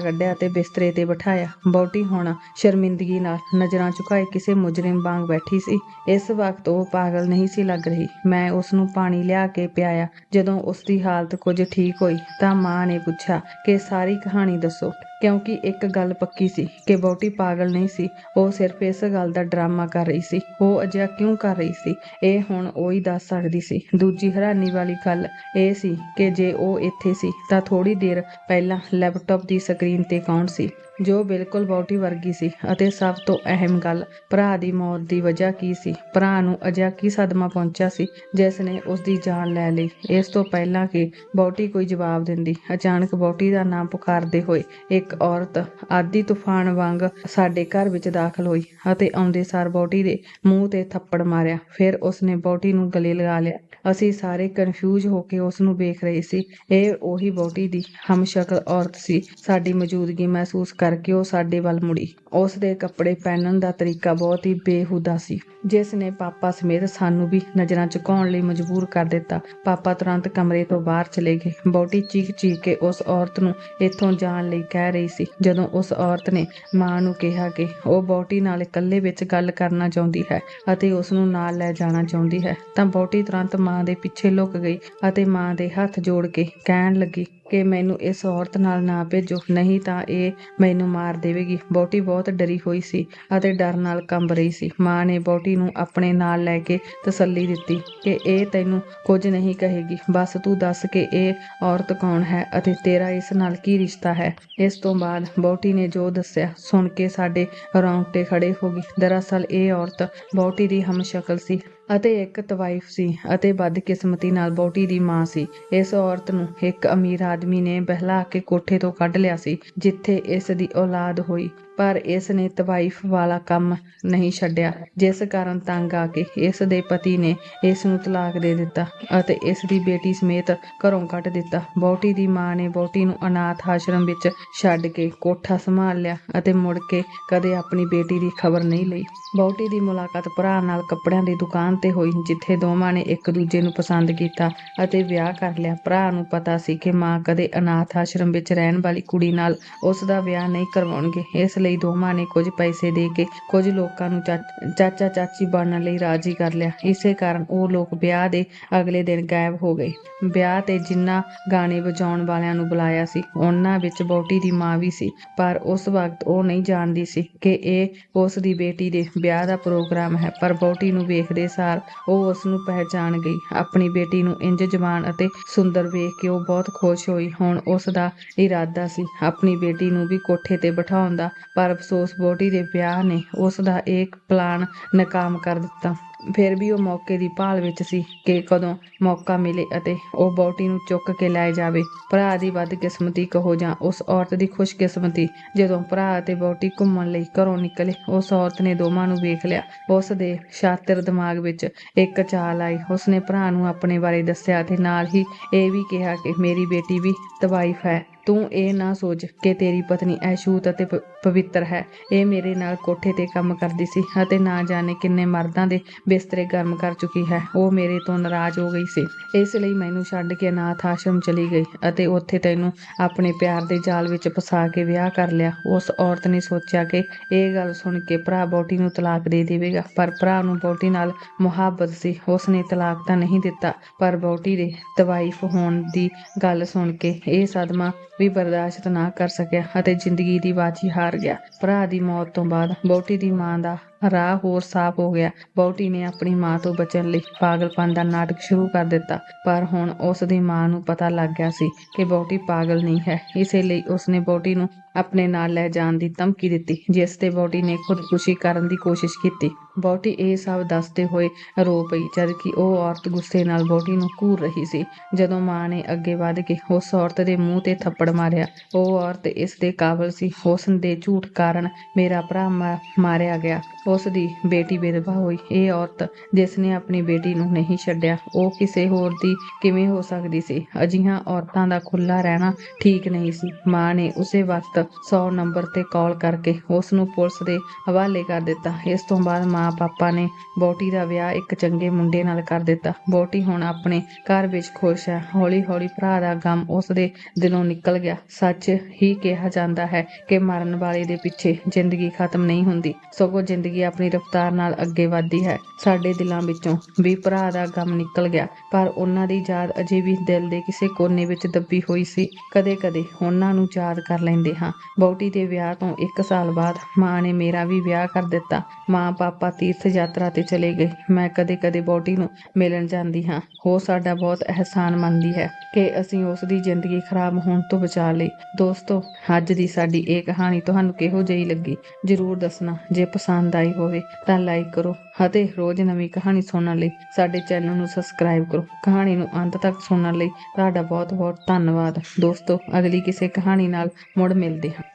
ਕੱਢਿਆ ਤੇ ਬਿਸਤਰੇ ਤੇ ਬਿਠਾਇਆ। ਬੌਟੀ ਹੁਣ ਸ਼ਰਮਿੰਦਗੀ ਨਾਲ ਨਜ਼ਰਾਂ ਝੁਕਾਏ ਕਿਸੇ ਮੁਜਰਮ ਵਾਂਗ ਬੈਠੀ ਸੀ। ਇਸ ਵਕਤ ਉਹ ਪਾਗਲ ਨਹੀਂ ਸੀ ਲੱਗ ਰਹੀ। ਮੈਂ ਉਸ ਨੂੰ ਪਾਣੀ ਲਿਆ ਕੇ ਪਿਆਇਆ। ਜਦੋਂ ਉਸ ਦੀ ਹਾਲਤ ਕੁਝ ਠੀਕ ਹੋਈ ਤਾਂ ਮਾਂ ਨੇ ਪੁੱਛਿਆ ਕਿ ਸਾਰੀ ਕਹਾਣੀ ਦੱਸੋ। ਕਿਉਂਕਿ ਇੱਕ ਗੱਲ ਪੱਕੀ ਸੀ ਕਿ ਬੌਟੀ ਪਾਗਲ ਨਹੀਂ ਸੀ, ਉਹ ਸਿਰਫ ਇਸ ਗੱਲ ਦਾ ਡਰਾਮਾ ਕਰ ਰਹੀ ਸੀ। ਉਹ ਅਜਿਹਾ ਕਿਉਂ ਕਰ ਰਹੀ ਸੀ? ਇਹ ਹੁਣ ਉਹੀ ਦੱਸ ਸਕਦੀ ਸੀ। ਦੂਜੀ ਹੈਰਾਨੀ ਵਾਲੀ ਗੱਲ ਇਹ ਸੀ ਕਿ ਜੇ ਉਹ ਇੱਥੇ ਸੀ ਤਾਂ ਥੋੜੀ ਦੇਰ ਪਹਿਲਾਂ ਲੈਪਟਾਪ ਦੀ ਸਕਰੀਨ ਤੇ ਕੌਣ ਸੀ? ਜੋ ਬਿਲਕੁਲ ਬੌਟੀ ਵਰਗੀ ਸੀ ਅਤੇ ਸਭ ਤੋਂ ਅਹਿਮ ਗੱਲ, ਭਰਾ ਦੀ ਮੌਤ ਦੀ ਵਜ੍ਹਾ ਕੀ ਸੀ? ਭਰਾ ਨੂੰ ਅਜਿਹਾ ਕੀ ਸਦਮਾ ਪਹੁੰਚਿਆ ਸੀ ਜਿਸ ਨੇ ਉਸ ਦੀ ਜਾਨ ਲੈ ਲਈ? ਇਸ ਤੋਂ ਪਹਿਲਾਂ ਕਿ ਬੌਟੀ ਕੋਈ ਜਵਾਬ ਦਿੰਦੀ, ਅਚਾਨਕ ਬੌਟੀ ਦਾ ਨਾਮ ਪੁਕਾਰਦੇ ਹੋਏ ਇੱਕ ਔਰਤ ਆਦੀ ਤੂਫਾਨ ਵਾਂਗ ਸਾਡੇ ਘਰ ਵਿੱਚ ਦਾਖਲ ਹੋਈ ਅਤੇ ਆਉਂਦੇ ਸਾਰ ਬੌਟੀ ਦੇ ਮੂੰਹ ਤੇ ਥੱਪੜ ਮਾਰਿਆ। ਫਿਰ ਉਸਨੇ ਬੌਟੀ ਨੂੰ ਗਲੇ ਲਗਾ ਲਿਆ। ਅਸੀਂ ਸਾਰੇ ਕਨਫਿਊਜ਼ ਹੋ ਕੇ ਉਸ ਨੂੰ ਵੇਖ ਰਹੇ ਸੀ। ਇਹ ਉਹੀ ਬੌਟੀ ਦੀ ਹਮਸ਼ਕਲ ਔਰਤ ਸੀ। ਸਾਡੀ ਮੌਜੂਦਗੀ ਮਹਿਸੂਸ ਕਰਕੇ ਉਹ ਸਾਡੇ ਵੱਲ ਮੁੜੀ। ਉਸ ਦੇ ਕੱਪੜੇ ਪਹਿਨਣ ਦਾ ਤਰੀਕਾ ਬਹੁਤ ਹੀ ਬੇਹੂਦਾ ਸੀ। ਜਿਸ ਨੇ ਪਾਪਾ ਸਮੇਤ ਸਾਨੂੰ ਵੀ ਨਜ਼ਰਾਂ ਝੁਕਾਉਣ ਲਈ ਮਜਬੂਰ ਕਰ ਦਿੱਤਾ। ਪਾਪਾ ਤੁਰੰਤ ਕਮਰੇ ਤੋਂ ਬਾਹਰ ਚਲੇ ਗਏ। ਬੌਟੀ ਚੀਖ ਚੀਖ ਕੇ ਉਸ ਔਰਤ ਨੂੰ ਇੱਥੋਂ ਜਾਣ ਲਈ ਕਹਿ ਰਹੀ ਸੀ। ਜਦੋਂ ਉਸ ਔਰਤ ਨੇ ਮਾਂ ਨੂੰ ਕਿਹਾ ਕਿ ਉਹ ਬੌਟੀ ਨਾਲ ਇਕੱਲੇ ਵਿੱਚ ਗੱਲ ਕਰਨਾ ਚਾਹੁੰਦੀ ਹੈ ਅਤੇ ਉਸ ਨੂੰ ਨਾਲ ਲੈ ਜਾਣਾ ਚਾਹੁੰਦੀ ਹੈ, ਤਾਂ ਬੌਟੀ ਤੁਰੰਤ ਮਾਂ ਦੇ ਪਿੱਛੇ ਲੁਕ ਗਈ ਅਤੇ ਮਾਂ ਦੇ ਹੱਥ ਜੋੜ ਕੇ ਕਹਿਣ ਲੱਗੀ ਕਿ ਮੈਨੂੰ ਇਸ ਔਰਤ ਨਾਲ ਨਾ ਭੇਜੋ। ਨਹੀਂ ਤਾਂ ਇਹ ਮੈਨੂੰ ਮਾਰ ਦੇਵੇਗੀ। ਬੌਟੀ ਬਹੁਤ ਡਰੀ ਹੋਈ ਸੀ ਅਤੇ ਡਰ ਨਾਲ ਕੰਬ ਰਹੀ ਸੀ। ਮਾਂ ਨੇ ਬੌਟੀ ਨੂੰ ਆਪਣੇ ਨਾਲ ਲੈ ਕੇ ਤਸੱਲੀ ਦਿੱਤੀ ਕਿ ਇਹ ਤੈਨੂੰ ਕੁਝ ਨਹੀਂ ਕਹੇਗੀ। ਬਸ ਤੂੰ ਦੱਸ ਕਿ ਇਹ ਔਰਤ ਕੌਣ ਹੈ ਅਤੇ ਤੇਰਾ ਇਸ ਨਾਲ ਕੀ ਰਿਸ਼ਤਾ ਹੈ। ਇਸ ਤੋਂ ਬਾਅਦ ਬੌਟੀ ਨੇ ਜੋ ਦੱਸਿਆ ਸੁਣ ਕੇ ਸਾਡੇ ਰੌਂਗਟੇ ਖੜੇ ਹੋ ਗਏ। ਦਰਅਸਲ ਇਹ ਔਰਤ ਬੌਟੀ ਦੀ ਹਮਸ਼ਕਲ ਸੀ। ਅਤੇ ਇੱਕ ਤਵਾਈਫ ਸੀ ਅਤੇ ਬਦਕਿਸਮਤੀ ਨਾਲ ਬੌਟੀ ਦੀ ਮਾਂ ਸੀ। ਇਸ ਔਰਤ ਨੂੰ ਇੱਕ ਅਮੀਰ ਆਦਮੀ ਨੇ ਬਹਿਲਾ ਕੇ ਕੋਠੇ ਤੋਂ ਕੱਢ ਲਿਆ ਸੀ, ਜਿੱਥੇ ਇਸ ਦੀ ਔਲਾਦ ਹੋਈ। ਪਰ ਇਸ ਨੇ ਤਵਾਈਫ ਵਾਲਾ ਕੰਮ ਨਹੀਂ ਛੱਡਿਆ, ਜਿਸ ਕਾਰਨ ਤੰਗ ਆ ਕੇ ਇਸ ਦੇ ਪਤੀ ਨੇ ਇਸ ਨੂੰ ਤਲਾਕ ਦੇ ਦਿੱਤਾ ਅਤੇ ਇਸ ਦੀ ਬੇਟੀ ਸਮੇਤ ਘਰੋਂ ਕੱਢ ਦਿੱਤਾ। ਬੌਟੀ ਦੀ ਮਾਂ ਨੇ ਬੌਟੀ ਨੂੰ ਅਨਾਥ ਆਸ਼ਰਮ ਵਿੱਚ ਛੱਡ ਕੇ ਕੋਠਾ ਸੰਭਾਲ ਲਿਆ ਅਤੇ ਮੁੜ ਕੇ ਕਦੇ ਆਪਣੀ ਬੇਟੀ ਦੀ ਖਬਰ ਨਹੀਂ ਲਈ। ਬੌਟੀ ਦੀ ਮੁਲਾਕਾਤ ਭਰਾ ਨਾਲ ਕੱਪੜਿਆਂ ਦੀ ਦੁਕਾਨ ਤੇ ਹੋਈ, ਜਿੱਥੇ ਦੋਵਾਂ ਨੇ ਇੱਕ ਦੂਜੇ ਨੂੰ ਪਸੰਦ ਕੀਤਾ ਅਤੇ ਵਿਆਹ ਕਰ ਲਿਆ। ਭਰਾ ਨੂੰ ਪਤਾ ਸੀ ਕਿ ਮਾਂ ਕਦੇ ਅਨਾਥ ਆਸ਼ਰਮ ਵਿੱਚ ਰਹਿਣ ਵਾਲੀ ਕੁੜੀ ਨਾਲ ਉਸ ਦਾ ਵਿਆਹ ਨਹੀਂ ਕਰਵਾਉਣਗੇ, ਇਸ ਲਈ ਦੋਵਾਂ ਨੇ ਕੁਝ ਪੈਸੇ ਦੇ ਕੇ ਕੁਝ ਲੋਕਾਂ ਨੂੰ ਚਾਚਾ ਚਾਚੀ ਬਣਨ ਲਈ ਰਾਜੀ ਕਰ ਲਿਆ। ਇਸੇ ਕਾਰਨ ਉਹ ਲੋਕ ਵਿਆਹ ਦੇ ਅਗਲੇ ਦਿਨ ਗਾਇਬ ਹੋ ਗਏ। ਵਿਆਹ ਤੇ ਜਿੰਨਾ ਗਾਣੇ ਵਜਾਉਣ ਵਾਲਿਆਂ ਨੂੰ ਬੁਲਾਇਆ ਸੀ, ਉਹਨਾਂ ਵਿੱਚ ਬੌਟੀ ਦੀ ਮਾਂ ਵੀ ਸੀ, ਪਰ ਉਸ ਵਕਤ ਉਹ ਨਹੀਂ ਜਾਣਦੀ ਸੀ ਕਿ ਇਹ ਉਸ ਦੀ ਬੇਟੀ ਦੇ ਵਿਆਹ ਦਾ ਪ੍ਰੋਗਰਾਮ ਹੈ। ਪਰ ਬੌਟੀ ਨੂੰ ਵੇਖਦੇ ਸਾਰ ਉਹ ਉਸ ਨੂੰ ਪਹਿਚਾਨ ਗਈ। ਆਪਣੀ ਬੇਟੀ ਨੂੰ ਇੰਜ ਜਵਾਨ ਅਤੇ ਸੁੰਦਰ ਵੇਖ ਕੇ ਉਹ ਬਹੁਤ ਖੁਸ਼ ਹੋਈ। ਹੁਣ ਉਸ ਦਾ ਇਰਾਦਾ ਸੀ ਆਪਣੀ ਬੇਟੀ ਨੂੰ ਵੀ ਕੋਠੇ ਤੇ ਬਿਠਾਉਣ ਦਾ ਪਰ ਅਫਸੋਸ ਬੌਟੀ ਦੇ ਵਿਆਹ ਨੇ ਉਸ ਦਾ ਇਹ ਪਲਾਨ ਨਾਕਾਮ ਕਰ ਦਿੱਤਾ। ਫਿਰ ਵੀ ਉਹ ਮੌਕੇ ਦੀ ਭਾਲ ਵਿੱਚ ਸੀ ਕਿ ਕਦੋਂ ਮੌਕਾ ਮਿਲੇ ਅਤੇ ਉਹ ਬੌਟੀ ਨੂੰ ਚੁੱਕ ਕੇ ਲੈ ਜਾਵੇ। ਭਰਾ ਦੀ ਬਦਕਿਸਮਤੀ ਕਹੋ ਜਾਂ ਉਸ ਔਰਤ ਦੀ ਖੁਸ਼ਕਿਸਮਤੀ ਜਦੋਂ ਭਰਾ ਅਤੇ ਬੌਟੀ ਘੁੰਮਣ ਲਈ ਘਰੋਂ ਨਿਕਲੇ, ਉਸ ਔਰਤ ਨੇ ਦੋਵਾਂ ਨੂੰ ਵੇਖ ਲਿਆ। ਉਸ ਦੇ ਸ਼ਾਤਿਰ ਦਿਮਾਗ ਵਿੱਚ ਇੱਕ ਚਾਲ ਆਈ। ਉਸਨੇ ਭਰਾ ਨੂੰ ਆਪਣੇ ਬਾਰੇ ਦੱਸਿਆ ਤੇ ਨਾਲ ਹੀ ਇਹ ਵੀ ਕਿਹਾ ਕਿ ਮੇਰੀ ਬੇਟੀ ਵੀ ਤਵਾਈਫ ਹੈ। ਤੂੰ ਇਹ ਨਾ ਸੋਚ ਕਿ ਤੇਰੀ ਪਤਨੀ ਐਸ਼ੂਤ ਅਤੇ ਪਵਿੱਤਰ ਹੈ। ਇਹ ਮੇਰੇ ਨਾਲ ਕੋਠੇ ਤੇ ਕੰਮ ਕਰਦੀ ਸੀ ਅਤੇ ਨਾ ਜਾਣੇ ਕਿੰਨੇ ਮਰਦਾਂ ਦੇ ਬਿਸਤਰੇ ਗਰਮ ਕਰ ਚੁੱਕੀ ਹੈ। ਉਹ ਮੇਰੇ ਤੋਂ ਨਾਰਾਜ਼ ਹੋ ਗਈ ਸੀ। ਇਸ ਲਈ ਮੈਨੂੰ ਛੱਡ ਕੇ ਅਨਾਥ ਆਸ਼ਰਮ ਚਲੀ ਗਈ ਅਤੇ ਉੱਥੇ ਤੈਨੂੰ ਆਪਣੇ ਪਿਆਰ ਦੇ ਜਾਲ ਵਿੱਚ ਫਸਾ ਕੇ ਵਿਆਹ ਕਰ ਲਿਆ। ਉਸ ਔਰਤ ਨੇ ਸੋਚਿਆ ਕਿ ਇਹ ਗੱਲ ਸੁਣ ਕੇ ਭਰਾ ਬੋਟੀ ਨੂੰ ਤਲਾਕ ਦੇ ਦੇਵੇਗਾ, ਪਰ ਭਰਾ ਨੂੰ ਬੋਟੀ ਨਾਲ ਮੁਹੱਬਤ ਸੀ। ਉਸ ਨੇ ਤਲਾਕ ਤਾਂ ਨਹੀਂ ਦਿੱਤਾ, ਪਰ ਬੋਟੀ ਦੇ ਤਵਾਈਫ ਹੋਣ ਦੀ ਗੱਲ ਸੁਣ ਕੇ ਇਹ ਸਦਮਾ ਵੀ ਬਰਦਾਸ਼ਤ ਨਾ ਕਰ ਸਕਿਆ ਅਤੇ ਜ਼ਿੰਦਗੀ ਦੀ ਬਾਜੀ ਹਾਰ ਗਿਆ। ਭਰਾ ਦੀ ਮੌਤ ਤੋਂ ਬਾਅਦ ਬੋਟੀ ਦੀ ਮਾਂ ਦਾ ਰਾਹ ਹੋਰ ਸਾਫ਼ ਹੋ ਗਿਆ। ਬੋਟੀ ਨੇ ਆਪਣੀ ਮਾਂ ਤੋਂ ਬਚਣ ਲਈ ਪਾਗਲਪਨ ਦਾ ਨਾਟਕ ਸ਼ੁਰੂ ਕਰ ਦਿੱਤਾ। ਪਰ ਹੁਣ ਉਸ ਦੀ ਮਾਂ ਨੂੰ ਪਤਾ ਲੱਗ ਗਿਆ ਸੀ ਕਿ ਬੋਟੀ ਪਾਗਲ ਨਹੀਂ ਹੈ। ਇਸੇ ਲਈ ਉਸ ਨੇ ਬੋਟੀ ਨੂੰ ਆਪਣੇ ਨਾਲ ਲੈ ਜਾਣ ਦੀ ਧਮਕੀ ਦਿੱਤੀ, ਜਿਸ ਤੇ ਬੋਟੀ ਨੇ ਖੁਦਕੁਸ਼ੀ ਕਰਨ ਦੀ ਕੋਸ਼ਿਸ਼ ਕੀਤੀ। ਬੋਟੀ ਇਹ ਸਭ ਦੱਸਦੇ ਹੋਏ ਰੋ ਪਈ, ਜਦਕਿ ਉਹ ਔਰਤ ਗੁੱਸੇ ਨਾਲ ਬੋਟੀ ਨੂੰ ਘੂਰ ਰਹੀ ਸੀ। ਜਦੋਂ ਮਾਂ ਨੇ ਅੱਗੇ ਵੱਧ ਕੇ ਉਸ ਔਰਤ ਦੇ ਮੂੰਹ ਤੇ ਥੱਪੜ ਮਾਰਿਆ, ਉਹ ਔਰਤ ਇਸ ਦੇ ਕਾਬਲ ਸੀ। ਉਸ ਦੇ ਝੂਠ ਕਾਰਨ ਮੇਰਾ ਭਰਾ ਮਾ- ਮਾਰਿਆ ਗਿਆ। ਉਸ ਦੀ ਬੇਟੀ ਵਿਧਵਾ ਹੋਈ। ਇਹ ਔਰਤ ਜਿਸ ਨੇ ਆਪਣੀ ਬੇਟੀ ਨੂੰ ਨਹੀਂ ਛੱਡਿਆ, ਉਹ ਕਿਸੇ ਹੋਰ ਦੀ ਕਿਵੇਂ ਹੋ ਸਕਦੀ ਸੀ? ਅਜਿਹੀਆਂ ਔਰਤਾਂ ਦਾ ਖੁੱਲਾ ਰਹਿਣਾ ਠੀਕ ਨਹੀਂ ਸੀ। ਮਾਂ ਨੇ ਉਸੇ ਵਕਤ 100 ਨੰਬਰ ਤੇ ਕਾਲ ਕਰਕੇ ਉਸ ਨੂੰ ਪੁਲਿਸ ਦੇ ਹਵਾਲੇ ਕਰ ਦਿੱਤਾ। ਇਸ ਤੋਂ ਬਾਅਦ ਮਾਂ ਪਾਪਾ ਨੇ ਬੋਟੀ ਦਾ ਵਿਆਹ ਇੱਕ ਚੰਗੇ ਮੁੰਡੇ ਨਾਲ ਕਰ ਦਿੱਤਾ। ਬੋਟੀ ਹੁਣ ਆਪਣੇ ਘਰ ਵਿੱਚ ਖੁਸ਼ ਹੈ। ਹੌਲੀ ਹੌਲੀ ਭਰਾ ਦਾ ਗਮ ਉਸ ਦੇ ਦਿਲੋਂ ਨਿਕਲ ਗਿਆ। ਸੱਚ ਹੀ ਕਿਹਾ ਜਾਂਦਾ ਹੈ ਕਿ ਮਰਨ ਵਾਲੇ ਦੇ ਪਿੱਛੇ ਜ਼ਿੰਦਗੀ ਖਤਮ ਨਹੀਂ ਹੁੰਦੀ। ਸਗੋਂ ਜ਼ਿੰਦਗੀ ਆਪਣੀ ਰਫ਼ਤਾਰ ਨਾਲ ਅੱਗੇ ਵਧਦੀ ਹੈ। ਸਾਡੇ ਦਿਲਾਂ ਵਿੱਚੋਂ ਵੀ ਭਰਾ ਦਾ ਗਮ ਨਿਕਲ ਗਿਆ, ਪਰ ਉਹਨਾਂ ਦੀ ਯਾਦ ਅਜੇ ਵੀ ਦਿਲ ਦੇ ਕਿਸੇ ਕੋਨੇ ਵਿੱਚ ਦੱਬੀ ਹੋਈ ਸੀ। ਕਦੇ-ਕਦੇ ਉਹਨਾਂ ਨੂੰ ਯਾਦ ਕਰ ਲੈਂਦੇ ਹਾਂ। ਬੋਟੀ ਦੇ ਵਿਆਹ ਤੋਂ 1 ਸਾਲ ਬਾਅਦ ਮਾਂ ਨੇ ਮੇਰਾ ਵੀ ਵਿਆਹ ਕਰ ਦਿੱਤਾ। ਮਾਂ ਪਾਪਾ ਤੀਰਥ ਯਾਤਰਾ ਤੇ ਚਲੇ ਗਏ। ਮੈਂ ਕਦੇ-ਕਦੇ ਬੋਟੀ ਨੂੰ ਮਿਲਣ ਜਾਂਦੀ ਹਾਂ। ਉਹ ਸਾਡਾ ਬਹੁਤ ਅਹਿਸਾਨ ਮੰਨਦੀ ਹੈ ਕਿ ਅਸੀਂ ਉਸ ਦੀ ਜ਼ਿੰਦਗੀ ਖਰਾਬ ਹੋਣ ਤੋਂ ਬਚਾ ਲਈ। ਦੋਸਤੋ, ਅੱਜ ਦੀ ਸਾਡੀ ਇਹ ਕਹਾਣੀ ਤੁਹਾਨੂੰ ਕਿਹੋ ਜਿਹੀ ਲੱਗੀ? ਜਰੂਰ ਦੱਸਣਾ। ਜੇ ਪਸੰਦ ਆਈ ਹੋਵੇ ਤਾਂ ਲਾਈਕ ਕਰੋ ਅਤੇ ਰੋਜ਼ ਨਵੀਂ ਕਹਾਣੀ ਸੁਣਨ ਲਈ ਸਾਡੇ ਚੈਨਲ ਨੂੰ ਸਬਸਕ੍ਰਾਈਬ ਕਰੋ। ਕਹਾਣੀ ਨੂੰ ਅੰਤ ਤੱਕ ਸੁਣਨ ਲਈ ਤੁਹਾਡਾ ਬਹੁਤ ਬਹੁਤ ਧੰਨਵਾਦ। ਦੋਸਤੋ, ਅਗਲੀ ਕਿਸੇ ਕਹਾਣੀ ਨਾਲ ਮੁੜ ਮਿਲਦੇ ਹਾਂ।